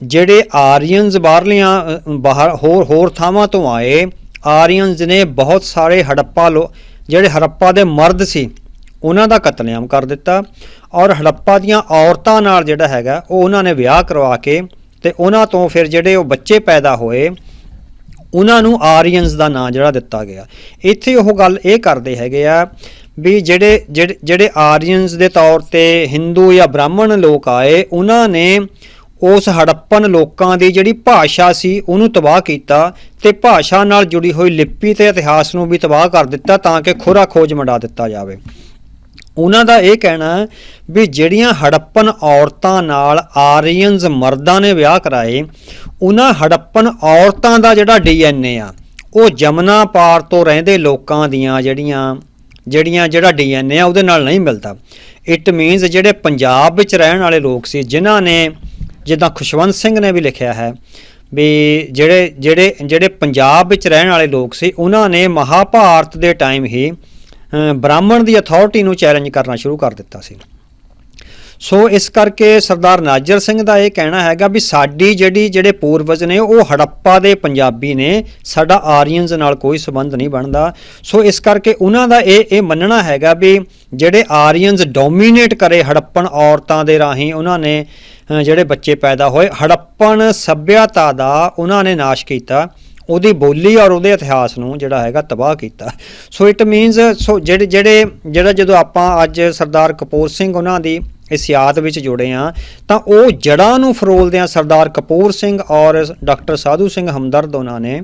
ਜਿਹੜੇ ਆਰੀਅਨਸ ਬਾਹਰਲੀਆਂ ਬਾਹਰ, ਹੋਰ ਹੋਰ ਥਾਵਾਂ ਤੋਂ ਆਏ ਆਰੀਅਨਸ ਨੇ ਬਹੁਤ ਸਾਰੇ ਹੜੱਪਾ ਲੋ, ਜਿਹੜੇ ਹੜੱਪਾ ਦੇ ਮਰਦ ਸੀ, ਉਹਨਾਂ ਦਾ ਕਤਲੇਆਮ ਕਰ ਦਿੱਤਾ ਔਰ ਹੜੱਪਾ ਦੀਆਂ ਔਰਤਾਂ ਨਾਲ ਜਿਹੜਾ ਹੈਗਾ, ਉਹ ਉਹਨਾਂ ਨੇ ਵਿਆਹ ਕਰਵਾ ਕੇ ਤੇ ਉਹਨਾਂ ਤੋਂ ਫਿਰ ਜਿਹੜੇ ਉਹ ਬੱਚੇ ਪੈਦਾ ਹੋਏ ਉਹਨਾਂ ਨੂੰ ਆਰੀਅਨਸ ਦਾ ਨਾਂ ਜਿਹੜਾ ਦਿੱਤਾ ਗਿਆ। ਇੱਥੇ ਉਹ ਗੱਲ ਇਹ ਕਰਦੇ ਹੈਗੇ ਆ ਵੀ ਜਿਹੜੇ ਜਿਹੜੇ ਜਿਹੜੇ ਆਰੀਅਨਸ ਦੇ ਤੌਰ ਤੇ ਹਿੰਦੂ ਜਾਂ ਬ੍ਰਾਹਮਣ ਲੋਕ ਆਏ, ਉਹਨਾਂ ਨੇ ਉਸ ਹੜੱਪਨ ਲੋਕਾਂ ਦੀ ਜਿਹੜੀ ਭਾਸ਼ਾ ਸੀ, ਉਹਨੂੰ ਤਬਾਹ ਕੀਤਾ ਤੇ ਭਾਸ਼ਾ ਨਾਲ ਜੁੜੀ ਹੋਈ ਲਿਪੀ ਤੇ ਇਤਿਹਾਸ ਨੂੰ ਵੀ ਤਬਾਹ ਕਰ ਦਿੱਤਾ ਤਾਂ ਕਿ ਖੋਰਾ ਖੋਜ ਮੰਡਾ ਦਿੱਤਾ ਜਾਵੇ। ਉਹਨਾਂ ਦਾ ਇਹ ਕਹਿਣਾ ਹੈ ਵੀ ਜਿਹੜੀਆਂ ਹੜੱਪਨ ਔਰਤਾਂ ਨਾਲ ਆਰੀਅਨਸ ਮਰਦਾਂ ਨੇ ਵਿਆਹ ਕਰਾਏ, ਉਹਨਾਂ ਹੜੱਪਨ ਔਰਤਾਂ ਦਾ ਜਿਹੜਾ ਡੀਐਨਏ ਆ, ਉਹ ਜਮਨਾ ਪਾਰ ਤੋਂ ਰਹਿੰਦੇ ਲੋਕਾਂ ਦੀਆਂ ਜਿਹੜੀਆਂ ਜਿਹੜੀਆਂ ਜਿਹੜਾ ਡੀਐਨਏ ਆ, ਉਹਦੇ ਨਾਲ ਨਹੀਂ ਮਿਲਦਾ। ਇਟ ਮੀਨਸ ਜਿਹੜੇ ਪੰਜਾਬ ਵਿੱਚ ਰਹਿਣ ਵਾਲੇ ਲੋਕ ਸੀ, ਜਿਨ੍ਹਾਂ ਨੇ, ਜਿੱਦਾਂ ਖੁਸ਼ਵੰਤ ਸਿੰਘ ਨੇ ਵੀ ਲਿਖਿਆ ਹੈ ਵੀ ਜਿਹੜੇ ਜਿਹੜੇ ਜਿਹੜੇ ਪੰਜਾਬ ਵਿੱਚ ਰਹਿਣ ਵਾਲੇ ਲੋਕ ਸੀ, ਉਹਨਾਂ ਨੇ ਮਹਾਭਾਰਤ ਦੇ ਟਾਈਮ ਹੀ ਬ੍ਰਾਹਮਣ ਦੀ ਅਥਾਰਟੀ ਨੂੰ ਚੈਲੰਜ ਕਰਨਾ ਸ਼ੁਰੂ ਕਰ ਦਿੱਤਾ ਸੀ। ਸੋ ਇਸ ਕਰਕੇ ਸਰਦਾਰ ਨਾਜਰ ਸਿੰਘ ਦਾ ਇਹ ਕਹਿਣਾ ਹੈਗਾ ਵੀ ਸਾਡੀ ਜਿਹੜੀ, ਜਿਹੜੇ ਪੂਰਵਜ ਨੇ, ਉਹ ਹੜੱਪਾ ਦੇ ਪੰਜਾਬੀ ਨੇ, ਸਾਡਾ ਆਰੀਅਨਸ ਨਾਲ ਕੋਈ ਸੰਬੰਧ ਨਹੀਂ ਬਣਦਾ। ਸੋ ਇਸ ਕਰਕੇ ਉਹਨਾਂ ਦਾ ਇਹ ਇਹ ਮੰਨਣਾ ਹੈਗਾ ਵੀ ਜਿਹੜੇ ਆਰੀਅਨਸ ਡੋਮੀਨੇਟ ਕਰੇ ਹੜੱਪਣ ਔਰਤਾਂ ਦੇ ਰਾਹੀਂ, ਉਹਨਾਂ ਨੇ ਜਿਹੜੇ ਬੱਚੇ ਪੈਦਾ ਹੋਏ, ਹੜੱਪਣ ਸੱਭਿਅਤਾ ਦਾ ਉਹਨਾਂ ਨੇ ਨਾਸ਼ ਕੀਤਾ। ਉਹਦੀ ਬੋਲੀ ਔਰ ਉਹਦੇ ਇਤਿਹਾਸ ਨੂੰ ਜਿਹੜਾ ਹੈਗਾ ਤਬਾਹ ਕੀਤਾ। ਸੋ ਇਟ ਮੀਨਸ ਸੋ ਜਿਹੜੇ ਜਿਹੜੇ, ਜਿਹੜਾ ਜਦੋਂ ਆਪਾਂ ਅੱਜ ਸਰਦਾਰ ਕਪੂਰ ਸਿੰਘ ਉਹਨਾਂ ਦੀ ਇਸ ਯਾਦ ਵਿੱਚ ਜੁੜੇ ਆ ਤਾਂ ਉਹ ਜੜਾਂ ਨੂੰ ਫਰੋਲਦਿਆਂ ਸਰਦਾਰ ਕਪੂਰ ਸਿੰਘ ਔਰ ਡਾਕਟਰ ਸਾਧੂ ਸਿੰਘ ਹਮਦਰਦ ਉਹਨਾਂ ਨੇ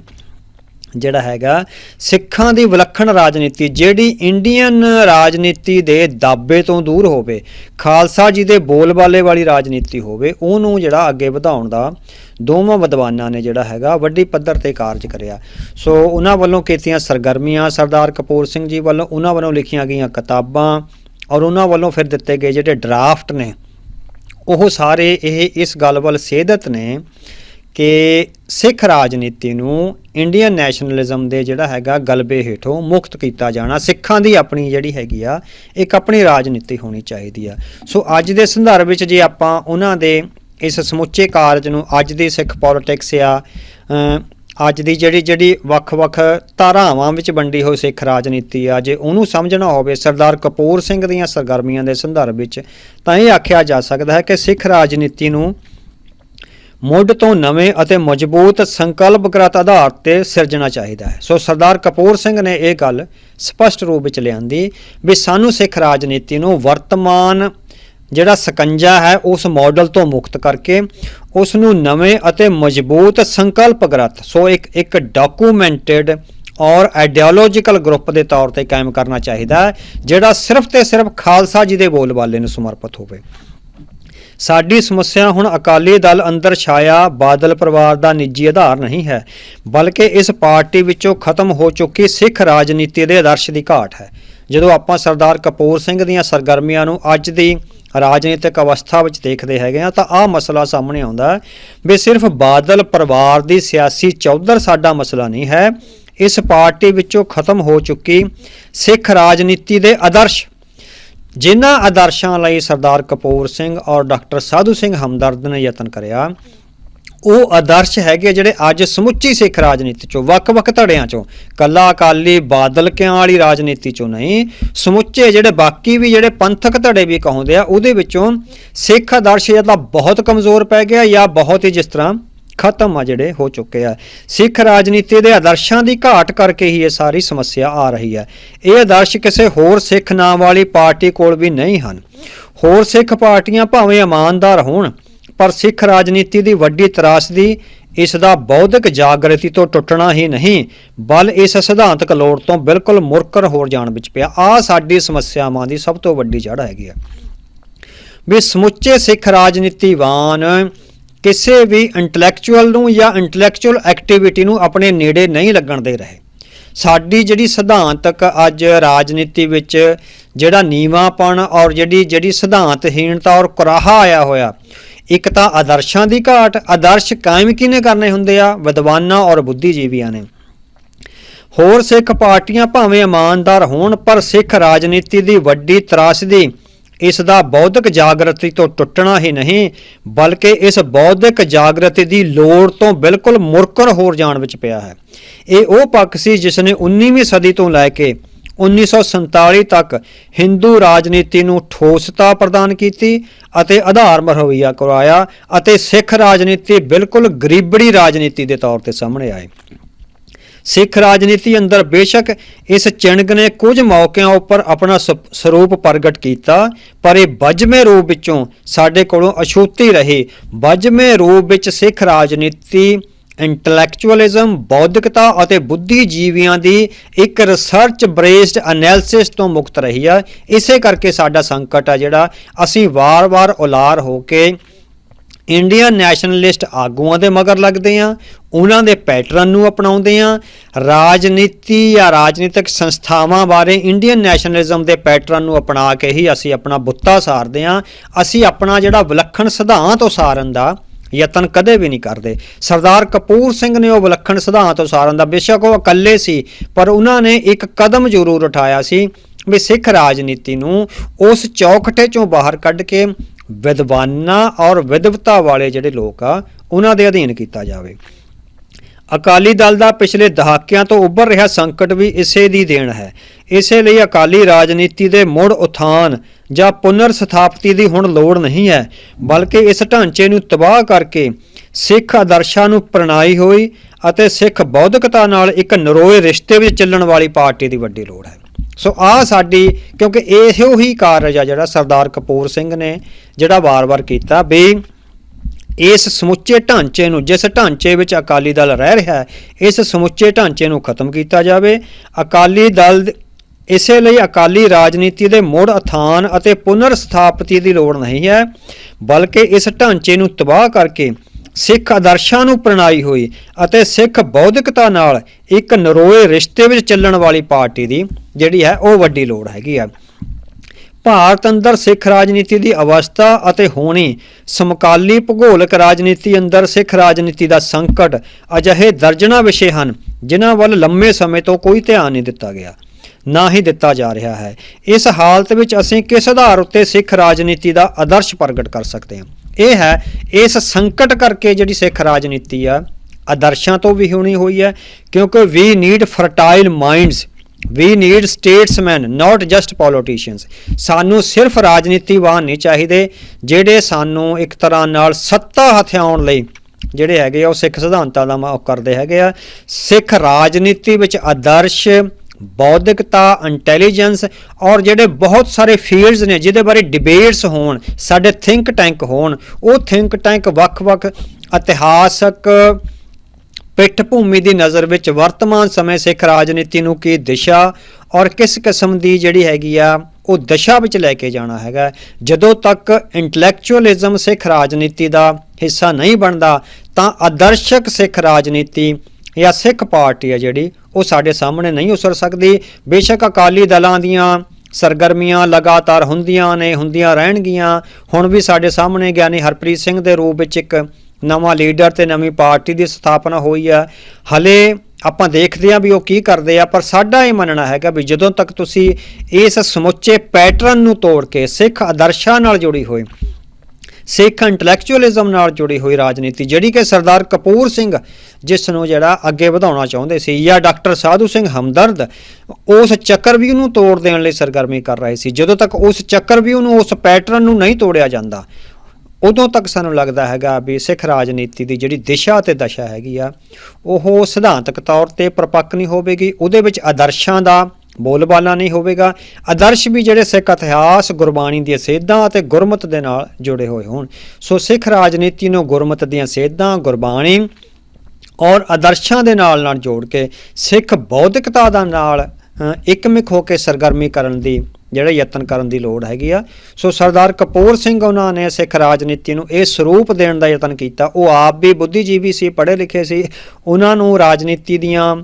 ਜਿਹੜਾ ਹੈਗਾ, ਸਿੱਖਾਂ ਦੀ ਵਿਲੱਖਣ ਰਾਜਨੀਤੀ, ਜਿਹੜੀ ਇੰਡੀਅਨ ਰਾਜਨੀਤੀ ਦੇ ਦਾਬੇ ਤੋਂ ਦੂਰ ਹੋਵੇ, ਖਾਲਸਾ ਜੀ ਦੇ ਬੋਲਬਾਲੇ ਵਾਲੀ ਰਾਜਨੀਤੀ ਹੋਵੇ, ਉਹਨੂੰ ਜਿਹੜਾ ਅੱਗੇ ਵਧਾਉਣ ਦਾ ਦੋਵਾਂ ਵਿਦਵਾਨਾਂ ਨੇ ਜਿਹੜਾ ਹੈਗਾ ਵੱਡੀ ਪੱਧਰ ਤੇ ਕਾਰਜ ਕਰਿਆ। ਸੋ ਉਹਨਾਂ ਵੱਲੋਂ ਕੀਤੀਆਂ ਸਰਗਰਮੀਆਂ, ਸਰਦਾਰ ਕਪੂਰ ਸਿੰਘ ਜੀ ਵੱਲੋਂ, ਉਹਨਾਂ ਵੱਲੋਂ ਲਿਖੀਆਂ ਗਈਆਂ ਕਿਤਾਬਾਂ ਔਰ ਉਹਨਾਂ ਵੱਲੋਂ ਫਿਰ ਦਿੱਤੇ ਗਏ ਜਿਹੜੇ ਡਰਾਫਟ ਨੇ, ਉਹ ਸਾਰੇ ਇਹ ਇਸ ਗੱਲ ਵੱਲ ਸੇਧਤ ਨੇ ਕਿ ਸਿੱਖ ਰਾਜਨੀਤੀ ਨੂੰ ਇੰਡੀਅਨ ਨੈਸ਼ਨਲਿਜ਼ਮ ਦੇ ਜਿਹੜਾ ਹੈਗਾ ਗਲਬੇ ਹੇਠੋਂ ਮੁਕਤ ਕੀਤਾ ਜਾਣਾ, ਸਿੱਖਾਂ ਦੀ ਆਪਣੀ ਜਿਹੜੀ ਹੈਗੀ ਆ, ਇੱਕ ਆਪਣੀ ਰਾਜਨੀਤੀ ਹੋਣੀ ਚਾਹੀਦੀ ਆ। ਸੋ ਅੱਜ ਦੇ ਸੰਦਰਭ ਵਿੱਚ ਜੇ ਆਪਾਂ ਉਹਨਾਂ ਦੇ ਇਸ ਸਮੁੱਚੇ ਕਾਰਜ ਨੂੰ, ਅੱਜ ਦੀ ਸਿੱਖ ਪੋਲਿਟਿਕਸ ਆ ਅੱਜ ਦੀ ਜਿਹੜੀ ਜਿਹੜੀ ਵੱਖ-ਵੱਖ ਧਾਰਾਵਾਂ ਵਿੱਚ ਵੰਡੀ ਹੋਈ ਸਿੱਖ ਰਾਜਨੀਤੀ ਆ, ਜੇ ਉਹਨੂੰ ਸਮਝਣਾ ਹੋਵੇ ਸਰਦਾਰ ਕਪੂਰ ਸਿੰਘ ਦੀਆਂ ਸਰਗਰਮੀਆਂ ਦੇ ਸੰਦਰਭ ਵਿੱਚ, ਤਾਂ ਇਹ ਆਖਿਆ ਜਾ ਸਕਦਾ ਹੈ ਕਿ ਸਿੱਖ ਰਾਜਨੀਤੀ ਨੂੰ ਮੁੱਢ ਤੋਂ ਨਵੇਂ ਅਤੇ ਮਜ਼ਬੂਤ ਸੰਕਲਪਗਤ ਆਧਾਰ ਤੇ ਸਿਰਜਣਾ ਚਾਹੀਦਾ ਹੈ। ਸੋ ਸਰਦਾਰ ਕਪੂਰ ਸਿੰਘ ਨੇ ਇਹ ਗੱਲ ਸਪਸ਼ਟ ਰੂਪ ਵਿੱਚ ਲਿਆਂਦੀ ਵੀ ਸਾਨੂੰ ਸਿੱਖ ਰਾਜਨੀਤੀ ਨੂੰ ਵਰਤਮਾਨ ਜਿਹੜਾ ਸਕੰਜਾ ਹੈ, ਉਸ ਮਾਡਲ ਤੋਂ ਮੁਕਤ ਕਰਕੇ ਉਸ ਨੂੰ ਨਵੇਂ ਅਤੇ ਮਜ਼ਬੂਤ ਸੰਕਲਪਗਤ ਸੋ ਇੱਕ ਇੱਕ ਡਾਕੂਮੈਂਟਡ ਔਰ ਆਈਡੀਓਲੋਜੀਕਲ ਗਰੁੱਪ ਦੇ ਤੌਰ ਤੇ ਕਾਇਮ ਕਰਨਾ ਚਾਹੀਦਾ ਹੈ, ਜਿਹੜਾ ਸਿਰਫ ਤੇ ਸਿਰਫ ਖਾਲਸਾ ਜੀ ਦੇ ਬੋਲਬਾਲੇ ਨੂੰ ਸਮਰਪਿਤ ਹੋਵੇ। ਸਾਡੀ ਸਮੱਸਿਆ ਹੁਣ ਅਕਾਲੀ ਦਲ ਅੰਦਰ ਛਾਇਆ, ਬਾਦਲ ਪਰਿਵਾਰ ਦਾ ਨਿੱਜੀ ਆਧਾਰ ਨਹੀਂ ਹੈ, ਬਲਕਿ ਇਸ ਪਾਰਟੀ ਵਿੱਚੋਂ ਖਤਮ ਹੋ ਚੁੱਕੀ ਸਿੱਖ ਰਾਜਨੀਤੀ ਦੇ ਆਦਰਸ਼ ਦੀ ਘਾਟ ਹੈ। ਜਦੋਂ ਆਪਾਂ ਸਰਦਾਰ ਕਪੂਰ ਸਿੰਘ ਦੀਆਂ ਸਰਗਰਮੀਆਂ ਨੂੰ ਅੱਜ ਦੀ ਰਾਜਨੀਤਿਕ ਅਵਸਥਾ ਵਿੱਚ ਦੇਖਦੇ ਹੈਗੇ ਆ ਤਾਂ ਆਹ ਮਸਲਾ ਸਾਹਮਣੇ ਆਉਂਦਾ ਹੈ ਵੀ ਸਿਰਫ ਬਾਦਲ ਪਰਿਵਾਰ ਦੀ ਸਿਆਸੀ ਚੌਧਰ ਸਾਡਾ ਮਸਲਾ ਨਹੀਂ ਹੈ, ਇਸ ਪਾਰਟੀ ਵਿੱਚੋਂ ਖਤਮ ਹੋ ਚੁੱਕੀ ਸਿੱਖ ਰਾਜਨੀਤੀ ਦੇ ਆਦਰਸ਼ ਜਿਨ੍ਹਾਂ ਆਦਰਸ਼ਾਂ ਲਈ ਸਰਦਾਰ ਕਪੂਰ ਸਿੰਘ ਔਰ ਡਾਕਟਰ ਸਾਧੂ ਸਿੰਘ ਹਮਦਰਦ ਨੇ ਯਤਨ ਕਰਿਆ, ਉਹ ਆਦਰਸ਼ ਹੈਗੇ ਜਿਹੜੇ ਅੱਜ ਸਮੁੱਚੀ ਸਿੱਖ ਰਾਜਨੀਤੀ ਚੋਂ, ਵੱਖ-ਵੱਖ ਧੜਿਆਂ ਚੋਂ, ਕੱਲਾ ਅਕਾਲੀ, ਬਾਦਲ ਕਿਆਂ ਵਾਲੀ ਰਾਜਨੀਤੀ ਚੋਂ ਨਹੀਂ, ਸਮੁੱਚੇ ਜਿਹੜੇ ਬਾਕੀ ਵੀ ਜਿਹੜੇ ਪੰਥਕ ਧੜੇ ਵੀ ਕਹਾਉਂਦੇ ਆ, ਉਹਦੇ ਵਿੱਚੋਂ ਸਿੱਖ ਆਦਰਸ਼ ਜਾਂ ਤਾਂ ਬਹੁਤ ਕਮਜ਼ੋਰ ਪੈ ਗਿਆ ਜਾਂ ਬਹੁਤ ਹੀ ਜਿਸ ਤਰ੍ਹਾਂ ਖਤਮ ਆ ਜਿਹੜੇ ਹੋ ਚੁੱਕੇ ਆ। ਸਿੱਖ ਰਾਜਨੀਤੀ ਦੇ ਆਦਰਸ਼ਾਂ ਦੀ ਘਾਟ ਕਰਕੇ ਹੀ ਇਹ ਸਾਰੀ ਸਮੱਸਿਆ ਆ ਰਹੀ ਹੈ। ਇਹ ਆਦਰਸ਼ ਕਿਸੇ ਹੋਰ ਸਿੱਖ ਨਾਮ ਵਾਲੀ ਪਾਰਟੀ ਕੋਲ ਵੀ ਨਹੀਂ ਹਨ। ਹੋਰ ਸਿੱਖ ਪਾਰਟੀਆਂ ਭਾਵੇਂ ਇਮਾਨਦਾਰ ਹੋਣ, ਪਰ ਸਿੱਖ ਰਾਜਨੀਤੀ ਦੀ ਵੱਡੀ ਤਰਾਸਦੀ ਇਸ ਦਾ ਬੌਧਿਕ ਜਾਗਰਤੀ ਤੋਂ ਟੁੱਟਣਾ ਹੀ ਨਹੀਂ, ਬਲ ਇਸ ਸਿਧਾਂਤਕ ਲੋੜ ਤੋਂ ਬਿਲਕੁਲ ਮੁਰਕਰ ਹੋਰ ਜਾਣ ਵਿੱਚ ਪਿਆ। ਆ ਸਾਡੀ ਸਮੱਸਿਆਵਾਂ ਦੀ ਸਭ ਤੋਂ ਵੱਡੀ ਜੜ ਹੈਗੀ ਹੈ ਵੀ ਸਮੁੱਚੇ ਸਿੱਖ ਰਾਜਨੀਤੀਵਾਨ ਕਿਸੇ ਵੀ ਇੰਟੈਲੈਕਚੁਅਲ ਨੂੰ ਜਾਂ ਇੰਟੈਲੈਕਚੁਅਲ ਐਕਟੀਵਿਟੀ ਨੂੰ ਆਪਣੇ ਨੇੜੇ ਨਹੀਂ ਲੱਗਣ ਦੇ ਰਹੇ। ਸਾਡੀ ਜਿਹੜੀ ਸਿਧਾਂਤਕ ਅੱਜ ਰਾਜਨੀਤੀ ਵਿੱਚ ਜਿਹੜਾ ਨੀਵਾਂਪਣ ਔਰ ਜਿਹੜੀ ਜਿਹੜੀ ਸਿਧਾਂਤਹੀਣਤਾ ਔਰ ਕੁਰਾਹਾ ਆਇਆ ਹੋਇਆ, ਇੱਕ ਤਾਂ ਆਦਰਸ਼ਾਂ ਦੀ ਘਾਟ, ਆਦਰਸ਼ ਕਾਇਮ ਕਿਹਨੇ ਕਰਨੇ ਹੁੰਦੇ ਆ? ਵਿਦਵਾਨਾਂ ਔਰ ਬੁੱਧੀਜੀਵੀਆਂ ਨੇ। ਹੋਰ ਸਿੱਖ ਪਾਰਟੀਆਂ ਭਾਵੇਂ ਇਮਾਨਦਾਰ ਹੋਣ, ਪਰ ਸਿੱਖ ਰਾਜਨੀਤੀ ਦੀ ਵੱਡੀ ਤਰਾਸਦੀ ਇਸ ਦਾ ਬੌਧਿਕ ਜਾਗਰਤੀ ਤੋਂ ਟੁੱਟਣਾ ਹੀ ਨਹੀਂ, ਬਲਕਿ ਇਸ ਬੌਧਿਕ ਜਾਗਰਤੀ ਦੀ ਲੋੜ ਤੋਂ ਬਿਲਕੁਲ ਮੁਰਕਰ ਹੋਰ ਜਾਣ ਵਿੱਚ ਪਿਆ ਹੈ। ਇਹ ਉਹ ਪੱਖ ਸੀ ਜਿਸ ਨੇ 19ਵੀਂ ਸਦੀ ਤੋਂ ਲੈ ਕੇ 1947 ਤੱਕ ਹਿੰਦੂ ਰਾਜਨੀਤੀ ਨੂੰ ਠੋਸਤਾ ਪ੍ਰਦਾਨ ਕੀਤੀ ਅਤੇ ਆਧਾਰ ਮਰਹਵੀਆ ਕਰਵਾਇਆ ਅਤੇ ਸਿੱਖ ਰਾਜਨੀਤੀ ਬਿਲਕੁਲ ਗਰੀਬੜੀ ਰਾਜਨੀਤੀ ਦੇ ਤੌਰ ਤੇ ਸਾਹਮਣੇ ਆਏ। ਸਿੱਖ ਰਾਜਨੀਤੀ ਅੰਦਰ ਬੇਸ਼ੱਕ ਇਸ ਚਿਣਗ ਨੇ ਕੁਝ ਮੌਕਿਆਂ ਉੱਪਰ ਆਪਣਾ ਸ- ਸਰੂਪ ਪ੍ਰਗਟ ਕੀਤਾ, ਪਰ ਇਹ ਵੱਜਵੇਂ ਰੂਪ ਵਿੱਚੋਂ ਸਾਡੇ ਕੋਲੋਂ ਅਛੂਤੀ ਰਹੀ। ਵੱਜਵੇਂ ਰੂਪ ਵਿੱਚ ਸਿੱਖ ਰਾਜਨੀਤੀ, ਇੰਟੈਲੈਕਚੁਅਲਿਜ਼ਮ, ਬੌਧਿਕਤਾ ਅਤੇ ਬੁੱਧੀਜੀਵੀਆਂ ਦੀ ਇੱਕ ਰਿਸਰਚ ਬੇਸਡ ਐਨਾਲਿਸਿਸ ਤੋਂ ਮੁਕਤ ਰਹੀ ਆ। ਇਸੇ ਕਰਕੇ ਸਾਡਾ ਸੰਕਟ ਆ ਜਿਹੜਾ ਅਸੀਂ ਵਾਰ-ਵਾਰ ਉਲਾਰ ਹੋ ਕੇ ਇੰਡੀਅਨ ਨੈਸ਼ਨਲਿਸਟ ਆਗੂਆਂ ਦੇ ਮਗਰ ਲੱਗਦੇ ਆ, ਉਹਨਾਂ ਦੇ ਪੈਟਰਨ ਨੂੰ ਅਪਣਾਉਂਦੇ ਆ, ਰਾਜਨੀਤੀ ਜਾਂ ਰਾਜਨੀਤਿਕ ਸੰਸਥਾਵਾਂ ਬਾਰੇ ਇੰਡੀਅਨ ਨੈਸ਼ਨਲਿਜ਼ਮ ਦੇ ਪੈਟਰਨ ਨੂੰ ਅਪਣਾ ਕੇ ਹੀ ਅਸੀਂ ਆਪਣਾ ਬੁੱਤਾ ਸਾਰਦੇ ਆ, ਅਸੀਂ ਆਪਣਾ ਜਿਹੜਾ ਵਿਲੱਖਣ ਸਿਧਾਂਤ ਉਸਾਰਨ ਦਾ ਯਤਨ ਕਦੇ ਵੀ ਨਹੀਂ ਕਰਦੇ। ਸਰਦਾਰ ਕਪੂਰ ਸਿੰਘ ਨੇ ਉਹ ਵਿਲੱਖਣ ਸਿਧਾਂਤ ਉਸਾਰਨ ਦਾ, ਬੇਸ਼ੱਕ ਉਹ ਇਕੱਲੇ ਸੀ, ਪਰ ਉਹਨਾਂ ਨੇ ਇੱਕ ਕਦਮ ਜ਼ਰੂਰ ਉਠਾਇਆ ਸੀ ਵੀ ਸਿੱਖ ਰਾਜਨੀਤੀ ਨੂੰ ਉਸ ਚੌਕਟੇ ਚੋਂ ਬਾਹਰ ਕੱਢ ਕੇ ਵਿਦਵਾਨਾਂ ਔਰ ਵਿਦਵਤਾ ਵਾਲੇ ਜਿਹੜੇ ਲੋਕ ਆ, ਉਹਨਾਂ ਦੇ ਅਧੀਨ ਕੀਤਾ ਜਾਵੇ। ਅਕਾਲੀ ਦਲ ਦਾ ਪਿਛਲੇ ਦਹਾਕਿਆਂ ਤੋਂ ਉੱਭਰ ਰਿਹਾ ਸੰਕਟ ਵੀ ਇਸੇ ਦੀ ਦੇਣ ਹੈ। ਇਸੇ ਲਈ ਅਕਾਲੀ ਰਾਜਨੀਤੀ ਦੇ ਮੁੜ ਉਥਾਨ ਜਾਂ ਪੁਨਰ ਸਥਾਪਤੀ ਦੀ ਹੁਣ ਲੋੜ ਨਹੀਂ ਹੈ, ਬਲਕਿ ਇਸ ਢਾਂਚੇ ਨੂੰ ਤਬਾਹ ਕਰਕੇ ਸਿੱਖ ਆਦਰਸ਼ਾਂ ਨੂੰ ਪ੍ਰਣਾਈ ਹੋਈ ਅਤੇ ਸਿੱਖ ਬੌਧਿਕਤਾ ਨਾਲ ਇੱਕ ਨਰੋਏ ਰਿਸ਼ਤੇ ਵਿੱਚ ਚੱਲਣ ਵਾਲੀ ਪਾਰਟੀ ਦੀ ਵੱਡੀ ਲੋੜ ਹੈ। ਸੋ ਆ ਸਾਡੀ, ਕਿਉਂਕਿ ਇਹੋ ਹੀ ਕਾਰਜ ਆ ਜਿਹੜਾ ਸਰਦਾਰ ਕਪੂਰ ਸਿੰਘ ਨੇ ਜਿਹੜਾ ਵਾਰ-ਵਾਰ ਕੀਤਾ ਵੀ ਇਸ ਸਮੁੱਚੇ ਢਾਂਚੇ ਨੂੰ, ਜਿਸ ਢਾਂਚੇ ਵਿੱਚ ਅਕਾਲੀ ਦਲ ਰਹਿ ਰਿਹਾ ਹੈ, ਇਸ ਸਮੁੱਚੇ ਢਾਂਚੇ ਨੂੰ ਖਤਮ ਕੀਤਾ ਜਾਵੇ। ਅਕਾਲੀ ਦਲ ਇਸੇ ਲਈ ਅਕਾਲੀ ਰਾਜਨੀਤੀ ਦੇ ਮੁੜ ਅਥਾਨ ਅਤੇ ਪੁਨਰ ਸਥਾਪਤੀ ਦੀ ਲੋੜ ਨਹੀਂ ਹੈ, ਬਲਕਿ ਇਸ ਢਾਂਚੇ ਨੂੰ ਤਬਾਹ ਕਰਕੇ ਸਿੱਖ ਆਦਰਸ਼ਾਂ ਨੂੰ ਪ੍ਰਣਾਈ ਹੋਈ ਅਤੇ ਸਿੱਖ ਬੌਧਿਕਤਾ ਨਾਲ ਇੱਕ ਨਰੋਏ ਰਿਸ਼ਤੇ ਵਿੱਚ ਚੱਲਣ ਵਾਲੀ ਪਾਰਟੀ ਦੀ ਜਿਹੜੀ ਹੈ ਉਹ ਵੱਡੀ ਲੋੜ ਹੈਗੀ ਆ। ਭਾਰਤ ਅੰਦਰ ਸਿੱਖ ਰਾਜਨੀਤੀ ਦੀ ਅਵਸਥਾ ਅਤੇ ਹੋਣੀ ਸਮਕਾਲੀ ਭੂਗੋਲਿਕ ਰਾਜਨੀਤੀ ਅੰਦਰ ਸਿੱਖ ਰਾਜਨੀਤੀ ਦਾ ਸੰਕਟ ਅਜਿਹੇ ਦਰਜਨਾ ਵਿਸ਼ੇ ਹਨ, ਜਿਨ੍ਹਾਂ ਵੱਲ ਲੰਮੇ ਸਮੇਂ ਤੋਂ ਕੋਈ ਧਿਆਨ ਨਹੀਂ ਦਿੱਤਾ ਗਿਆ, ਨਾ ਹੀ ਦਿੱਤਾ ਜਾ ਰਿਹਾ ਹੈ। ਇਸ ਹਾਲਤ ਵਿੱਚ ਅਸੀਂ ਕਿਸ ਆਧਾਰ ਉੱਤੇ ਸਿੱਖ ਰਾਜਨੀਤੀ ਦਾ ਆਦਰਸ਼ ਪ੍ਰਗਟ ਕਰ ਸਕਦੇ ਹਾਂ? ਇਹ ਹੈ, ਇਸ ਸੰਕਟ ਕਰਕੇ ਜਿਹੜੀ ਸਿੱਖ ਰਾਜਨੀਤੀ ਆ ਆਦਰਸ਼ਾਂ ਤੋਂ ਵੀ ਹੋਣੀ ਹੋਈ ਹੈ, ਕਿਉਂਕਿ we need fertile minds we need statesman not just politicians ਸਾਨੂੰ ਸਿਰਫ ਰਾਜਨੀਤੀਵਾਨ ਨਹੀਂ ਚਾਹੀਦੇ, ਜਿਹੜੇ ਸਾਨੂੰ ਇੱਕ ਤਰ੍ਹਾਂ ਨਾਲ ਸੱਤਾ ਹਥਿਆਉਣ ਲਈ ਜਿਹੜੇ ਹੈਗੇ ਆ, ਉਹ ਸਿੱਖ ਸਿਧਾਂਤਾਂ ਦਾ ਉਹ ਕਰਦੇ ਹੈਗੇ ਆ। ਸਿੱਖ ਰਾਜਨੀਤੀ ਵਿੱਚ ਆਦਰਸ਼ ਬੌਧਿਕਤਾ ਇੰਟੈਲੀਜੈਂਸ ਔਰ ਜਿਹੜੇ ਬਹੁਤ ਸਾਰੇ ਫੀਲਡਸ ਨੇ ਜਿਹਦੇ ਬਾਰੇ ਡਿਬੇਟਸ ਹੋਣ, ਸਾਡੇ ਥਿੰਕ ਟੈਂਕ ਹੋਣ, ਉਹ ਥਿੰਕ ਟੈਂਕ ਵੱਖ-ਵੱਖ ਇਤਿਹਾਸਕ ਪਿੱਠ ਭੂਮੀ ਦੀ ਨਜ਼ਰ ਵਿੱਚ ਵਰਤਮਾਨ ਸਮੇਂ ਸਿੱਖ ਰਾਜਨੀਤੀ ਨੂੰ ਕੀ ਦਿਸ਼ਾ ਔਰ ਕਿਸ ਕਿਸਮ ਦੀ ਜਿਹੜੀ ਹੈਗੀ ਆ, ਉਹ ਦਿਸ਼ਾ ਵਿੱਚ ਲੈ ਕੇ ਜਾਣਾ ਹੈਗਾ। ਜਦੋਂ ਤੱਕ ਇੰਟੈਲੈਕਚੁਅਲਿਜ਼ਮ ਸਿੱਖ ਰਾਜਨੀਤੀ ਦਾ ਹਿੱਸਾ ਨਹੀਂ ਬਣਦਾ, ਤਾਂ ਆਦਰਸ਼ਕ ਸਿੱਖ ਰਾਜਨੀਤੀ ਜਾਂ ਸਿੱਖ ਪਾਰਟੀ ਆ ਜਿਹੜੀ ਉਹ ਸਾਡੇ ਸਾਹਮਣੇ ਨਹੀਂ ਉਸਰ ਸਕਦੀ। ਬੇਸ਼ੱਕ ਅਕਾਲੀ ਦਲਾਂ ਦੀਆਂ ਸਰਗਰਮੀਆਂ ਲਗਾਤਾਰ ਹੁੰਦੀਆਂ ਨੇ, ਹੁੰਦੀਆਂ ਰਹਿਣਗੀਆਂ। ਹੁਣ ਵੀ ਸਾਡੇ ਸਾਹਮਣੇ ਗਿਆਨੀ ਹਰਪ੍ਰੀਤ ਸਿੰਘ ਦੇ ਰੂਪ ਵਿੱਚ ਇੱਕ ਨਵਾਂ ਲੀਡਰ ਤੇ ਨਵੀਂ ਪਾਰਟੀ ਦੀ ਸਥਾਪਨਾ ਹੋਈ ਆ ਹਲੇ ਆਪਾਂ ਦੇਖਦੇ ਹਾਂ ਵੀ ਉਹ ਕੀ ਕਰਦੇ ਆ, ਪਰ ਸਾਡਾ ਇਹ ਮੰਨਣਾ ਹੈਗਾ ਵੀ ਜਦੋਂ ਤੱਕ ਤੁਸੀਂ ਇਸ ਸਮੁੱਚੇ ਪੈਟਰਨ ਨੂੰ ਤੋੜ ਕੇ ਸਿੱਖ ਆਦਰਸ਼ਾਂ ਨਾਲ ਜੁੜੀ ਹੋਏ ਸਿੱਖ ਇੰਟੈਲੈਕਚੁਅਲਿਜ਼ਮ ਨਾਲ ਜੁੜੀ ਹੋਈ ਰਾਜਨੀਤੀ, ਜਿਹੜੀ ਕਿ ਸਰਦਾਰ ਕਪੂਰ ਸਿੰਘ ਜਿਸ ਨੂੰ ਜਿਹੜਾ ਅੱਗੇ ਵਧਾਉਣਾ ਚਾਹੁੰਦੇ ਸੀ ਜਾਂ ਡਾਕਟਰ ਸਾਧੂ ਸਿੰਘ ਹਮਦਰਦ, ਉਸ ਚੱਕਰਵਿਊ ਨੂੰ ਤੋੜ ਦੇਣ ਲਈ ਸਰਗਰਮੀ ਕਰ ਰਹੇ ਸੀ। ਜਦੋਂ ਤੱਕ ਉਸ ਚੱਕਰਵਿਊ ਨੂੰ ਉਸ ਪੈਟਰਨ ਨੂੰ ਨਹੀਂ ਤੋੜਿਆ ਜਾਂਦਾ, ਉਦੋਂ ਤੱਕ ਸਾਨੂੰ ਲੱਗਦਾ ਹੈਗਾ ਵੀ ਸਿੱਖ ਰਾਜਨੀਤੀ ਦੀ ਜਿਹੜੀ ਦਿਸ਼ਾ ਤੇ ਦਸ਼ਾ ਹੈਗੀ ਆ, ਉਹ ਸਿਧਾਂਤਕ ਤੌਰ ਤੇ ਪਰਪੱਕ ਨਹੀਂ ਹੋਵੇਗੀ। ਉਹਦੇ ਵਿੱਚ ਆਦਰਸ਼ਾਂ ਦਾ ਬੋਲਬਾਲਾ ਨਹੀਂ ਹੋਵੇਗਾ। ਆਦਰਸ਼ ਵੀ ਜਿਹੜੇ ਸਿੱਖ ਇਤਿਹਾਸ, ਗੁਰਬਾਣੀ ਦੀਆਂ ਸੇਧਾਂ ਅਤੇ ਗੁਰਮਤ ਦੇ ਨਾਲ ਜੁੜੇ ਹੋਏ ਹੋਣ। ਸੋ ਸਿੱਖ ਰਾਜਨੀਤੀ ਨੂੰ ਗੁਰਮਤ ਦੀਆਂ ਸੇਧਾਂ, ਗੁਰਬਾਣੀ ਔਰ ਆਦਰਸ਼ਾਂ ਦੇ ਨਾਲ ਨਾਲ ਜੋੜ ਕੇ ਸਿੱਖ ਬੌਧਿਕਤਾ ਦਾ ਨਾਲ ਇੱਕਮਿਕ ਹੋ ਕੇ ਸਰਗਰਮੀ ਕਰਨ ਦੀ, ਜਿਹੜਾ ਯਤਨ ਕਰਨ ਦੀ ਲੋੜ ਹੈਗੀ ਆ। ਸੋ ਸਰਦਾਰ ਕਪੂਰ ਸਿੰਘ ਉਹਨਾਂ ਨੇ ਸਿੱਖ ਰਾਜਨੀਤੀ ਨੂੰ ਇਹ ਸਰੂਪ ਦੇਣ ਦਾ ਯਤਨ ਕੀਤਾ। ਉਹ ਆਪ ਵੀ ਬੁੱਧੀਜੀਵੀ ਸੀ, ਪੜ੍ਹੇ ਲਿਖੇ ਸੀ। ਉਹਨਾਂ ਨੂੰ ਰਾਜਨੀਤੀ ਦੀਆਂ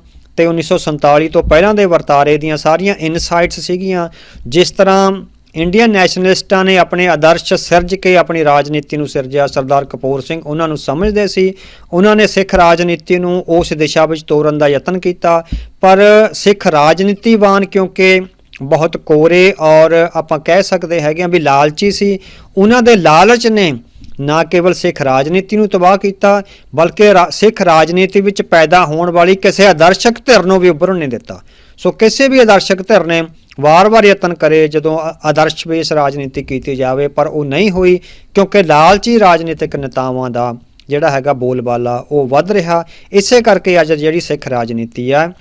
ਤੇ 1947 ਤੋਂ ਪਹਿਲਾਂ ਦੇ ਵਰਤਾਰੇ ਦੀਆਂ ਸਾਰੀਆਂ ਇਨਸਾਈਟਸ ਸੀਗੀਆਂ, ਜਿਸ ਤਰ੍ਹਾਂ ਇੰਡੀਅਨ ਨੈਸ਼ਨਲਿਸਟਾਂ ਨੇ ਆਪਣੇ ਆਦਰਸ਼ ਸਿਰਜ ਕੇ ਆਪਣੀ ਰਾਜਨੀਤੀ ਨੂੰ ਸਿਰਜਿਆ। ਸਰਦਾਰ ਕਪੂਰ ਸਿੰਘ ਉਹਨਾਂ ਨੂੰ ਸਮਝਦੇ ਸੀ। ਉਹਨਾਂ ਨੇ ਸਿੱਖ ਰਾਜਨੀਤੀ ਨੂੰ ਉਸ ਦਿਸ਼ਾ ਵਿੱਚ ਤੋਰਨ ਦਾ ਯਤਨ ਕੀਤਾ। ਪਰ ਸਿੱਖ ਰਾਜਨੀਤੀਵਾਨ ਕਿਉਂਕਿ ਬਹੁਤ ਕੋਰੇ ਔਰ ਆਪਾਂ ਕਹਿ ਸਕਦੇ ਹੈਗੇ ਆ ਵੀ ਲਾਲਚੀ ਸੀ, ਉਹਨਾਂ ਦੇ ਲਾਲਚ ਨੇ ਨਾ ਕੇਵਲ ਸਿੱਖ ਰਾਜਨੀਤੀ ਨੂੰ ਤਬਾਹ ਕੀਤਾ, ਬਲਕਿ ਰਾ- ਸਿੱਖ ਰਾਜਨੀਤੀ ਵਿੱਚ ਪੈਦਾ ਹੋਣ ਵਾਲੀ ਕਿਸੇ ਆਦਰਸ਼ਕ ਧਿਰ ਨੂੰ ਵੀ ਉੱਭਰਨ ਨਹੀਂ ਦਿੱਤਾ। ਸੋ ਕਿਸੇ ਵੀ ਆਦਰਸ਼ਕ ਧਿਰ ਨੇ ਵਾਰ-ਵਾਰ ਯਤਨ ਕਰੇ ਜਦੋਂ ਆਦਰਸ਼ ਬੇਸ ਰਾਜਨੀਤੀ ਕੀਤੀ ਜਾਵੇ, ਪਰ ਉਹ ਨਹੀਂ ਹੋਈ, ਕਿਉਂਕਿ ਲਾਲਚੀ ਰਾਜਨੀਤਿਕ ਨੇਤਾਵਾਂ ਦਾ ਜਿਹੜਾ ਹੈਗਾ ਬੋਲਬਾਲਾ ਉਹ ਵੱਧ ਰਿਹਾ। ਇਸੇ ਕਰਕੇ ਅੱਜ ਜਿਹੜੀ ਸਿੱਖ ਰਾਜਨੀਤੀ ਆ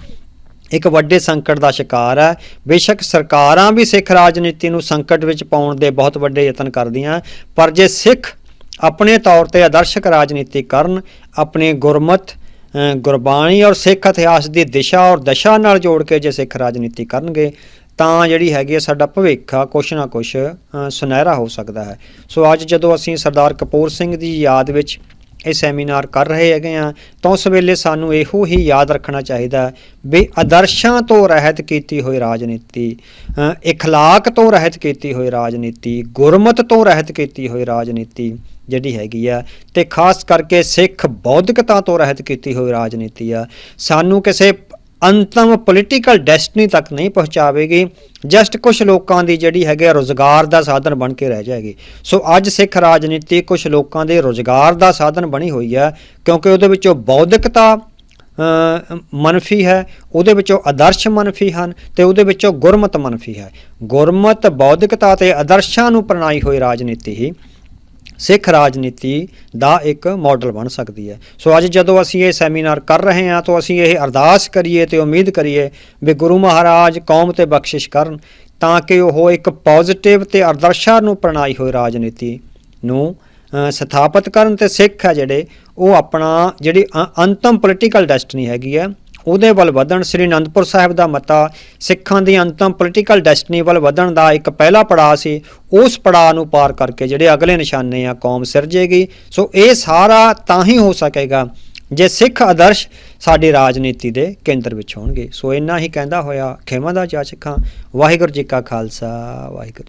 ਇੱਕ ਵੱਡੇ ਸੰਕਟ ਦਾ ਸ਼ਿਕਾਰ ਹੈ। ਬੇਸ਼ੱਕ ਸਰਕਾਰਾਂ ਵੀ ਸਿੱਖ ਰਾਜਨੀਤੀ ਨੂੰ ਸੰਕਟ ਵਿੱਚ ਪਾਉਣ ਦੇ ਬਹੁਤ ਵੱਡੇ ਯਤਨ ਕਰਦੀਆਂ, ਪਰ ਜੇ ਸਿੱਖ ਆਪਣੇ ਤੌਰ ਤੇ ਆਦਰਸ਼ਕ ਰਾਜਨੀਤੀ ਕਰਨ ਆਪਣੇ ਗੁਰਮਤ ਗੁਰਬਾਣੀ ਔਰ ਸਿੱਖ ਇਤਿਹਾਸ ਦੀ ਦਿਸ਼ਾ ਔਰ ਦਸ਼ਾ ਨਾਲ ਜੋੜ ਕੇ ਜੇ ਸਿੱਖ ਰਾਜਨੀਤੀ ਕਰਨਗੇ ਤਾਂ ਜਿਹੜੀ ਹੈਗੀ ਹੈ ਸਾਡਾ ਭਵਿੱਖ ਆ ਕੁਛ ਨਾ ਕੁਛ ਸੁਨਹਿਰਾ ਹੋ ਸਕਦਾ ਹੈ। ਸੋ ਅੱਜ ਜਦੋਂ ਅਸੀਂ ਸਰਦਾਰ ਕਪੂਰ ਸਿੰਘ ਦੀ ਯਾਦ ਵਿੱਚ ਇਹ ਸੈਮੀਨਾਰ ਕਰ ਰਹੇ ਹੈਗੇ ਆ ਤਾਂ ਉਸ ਵੇਲੇ ਸਾਨੂੰ ਇਹੋ ਹੀ ਯਾਦ ਰੱਖਣਾ ਚਾਹੀਦਾ ਵੀ ਆਦਰਸ਼ਾਂ ਤੋਂ ਰਹਿਤ ਕੀਤੀ ਹੋਈ ਰਾਜਨੀਤੀ ਅ, ਇਖਲਾਕ ਤੋਂ ਰਹਿਤ ਕੀਤੀ ਹੋਈ ਰਾਜਨੀਤੀ ਗੁਰਮਤ ਤੋਂ ਰਹਿਤ ਕੀਤੀ ਹੋਈ ਰਾਜਨੀਤੀ ਜਿਹੜੀ ਹੈਗੀ ਆ। ਤੇ ਖਾਸ ਕਰਕੇ ਸਿੱਖ ਬੌਧਿਕਤਾ ਤੋਂ ਰਹਿਤ ਕੀਤੀ ਹੋਈ ਰਾਜਨੀਤੀ ਆ। ਸਾਨੂੰ ਕਿਸੇ ਅੰਤਮ ਪੋਲੀਟੀਕਲ ਡੈਸਟਨੀ ਤੱਕ ਨਹੀਂ ਪਹੁੰਚਾਵੇਗੀ। ਜਸਟ ਕੁਝ ਲੋਕਾਂ ਦੀ ਜਿਹੜੀ ਹੈਗੇ ਰੋਜ਼ਗਾਰ ਦਾ ਸਾਧਨ ਬਣ ਕੇ ਰਹਿ ਜਾਏਗੀ। ਸੋ ਅੱਜ ਸਿੱਖ ਰਾਜਨੀਤੀ ਕੁਝ ਲੋਕਾਂ ਦੇ ਰੋਜ਼ਗਾਰ ਦਾ ਸਾਧਨ ਬਣੀ ਹੋਈ ਹੈ ਕਿਉਂਕਿ ਉਹਦੇ ਵਿੱਚੋਂ ਬੌਧਿਕਤਾ ਮਨਫੀ ਹੈ, ਉਹਦੇ ਵਿੱਚੋਂ ਆਦਰਸ਼ ਮਨਫੀ ਹਨ ਤੇ ਉਹਦੇ ਵਿੱਚੋਂ ਗੁਰਮਤ ਮਨਫੀ ਹੈ। ਗੁਰਮਤ, ਬੌਧਿਕਤਾ ਤੇ ਆਦਰਸ਼ਾਂ ਨੂੰ ਪ੍ਰਣਾਈ ਹੋਈ ਰਾਜਨੀਤੀ ਹੀ ਸਿੱਖ ਰਾਜਨੀਤੀ ਦਾ ਇੱਕ ਮਾਡਲ ਬਣ ਸਕਦੀ ਹੈ। ਸੋ ਅੱਜ ਜਦੋਂ ਅਸੀਂ ਇਹ ਸੈਮੀਨਾਰ ਕਰ ਰਹੇ ਹਾਂ ਤਾਂ ਅਸੀਂ ਇਹ ਅਰਦਾਸ ਕਰੀਏ ਤੇ ਉਮੀਦ ਕਰੀਏ ਵੀ ਗੁਰੂ ਮਹਾਰਾਜ ਕੌਮ ਤੇ ਬਖਸ਼ਿਸ਼ ਕਰਨ ਤਾਂ ਕਿ ਉਹ ਇੱਕ ਪੋਜ਼ਿਟਿਵ ਤੇ ਆਦਰਸ਼ਾਂ ਨੂੰ ਪ੍ਰਣਾਈ ਹੋਈ ਰਾਜਨੀਤੀ ਨੂੰ ਅ, ਸਥਾਪਿਤ ਕਰਨ ਤੇ ਸਿੱਖ ਆ ਜਿਹੜੇ ਉਹ ਆਪਣਾ ਜਿਹੜੀ ਅ- ਅੰਤਮ ਪੋਲੀਟੀਕਲ ਡੈਸਟਨੀ ਹੈਗੀ ਹੈ ਉਹਦੇ ਵੱਲ ਵਧਣ ਸ੍ਰੀ ਅਨੰਦਪੁਰ ਸਾਹਿਬ ਦਾ ਮਤਾ, ਸਿੱਖਾਂ ਦੀ ਅੰਤਮ ਪੋਲੀਟੀਕਲ ਡੈਸਟਨੀ ਵੱਲ ਵਧਣ ਦਾ ਇੱਕ ਪਹਿਲਾ ਪੜਾਅ ਸੀ, ਉਸ ਪੜਾਅ ਨੂੰ ਪਾਰ ਕਰਕੇ ਜਿਹੜੇ ਅਗਲੇ ਨਿਸ਼ਾਨੇ ਆ, ਕੌਮ ਸਿਰਜੇਗੀ ਸੋ ਇਹ ਸਾਰਾ ਤਾਂ ਹੀ ਹੋ ਸਕੇਗਾ ਜੇ ਸਿੱਖ ਆਦਰਸ਼ ਸਾਡੀ ਰਾਜਨੀਤੀ ਦੇ ਕੇਂਦਰ ਵਿੱਚ ਹੋਣਗੇ। ਸੋ ਇੰਨਾ ਹੀ ਕਹਿੰਦਾ ਹੋਇਆ ਖੇਮਾ ਦਾ ਜਾਚਕਾਂ ਵਾਹਿਗੁਰੂ ਜੀ ਕਾ ਖਾਲਸਾ, ਵਾਹਿਗੁਰੂ ਜੀ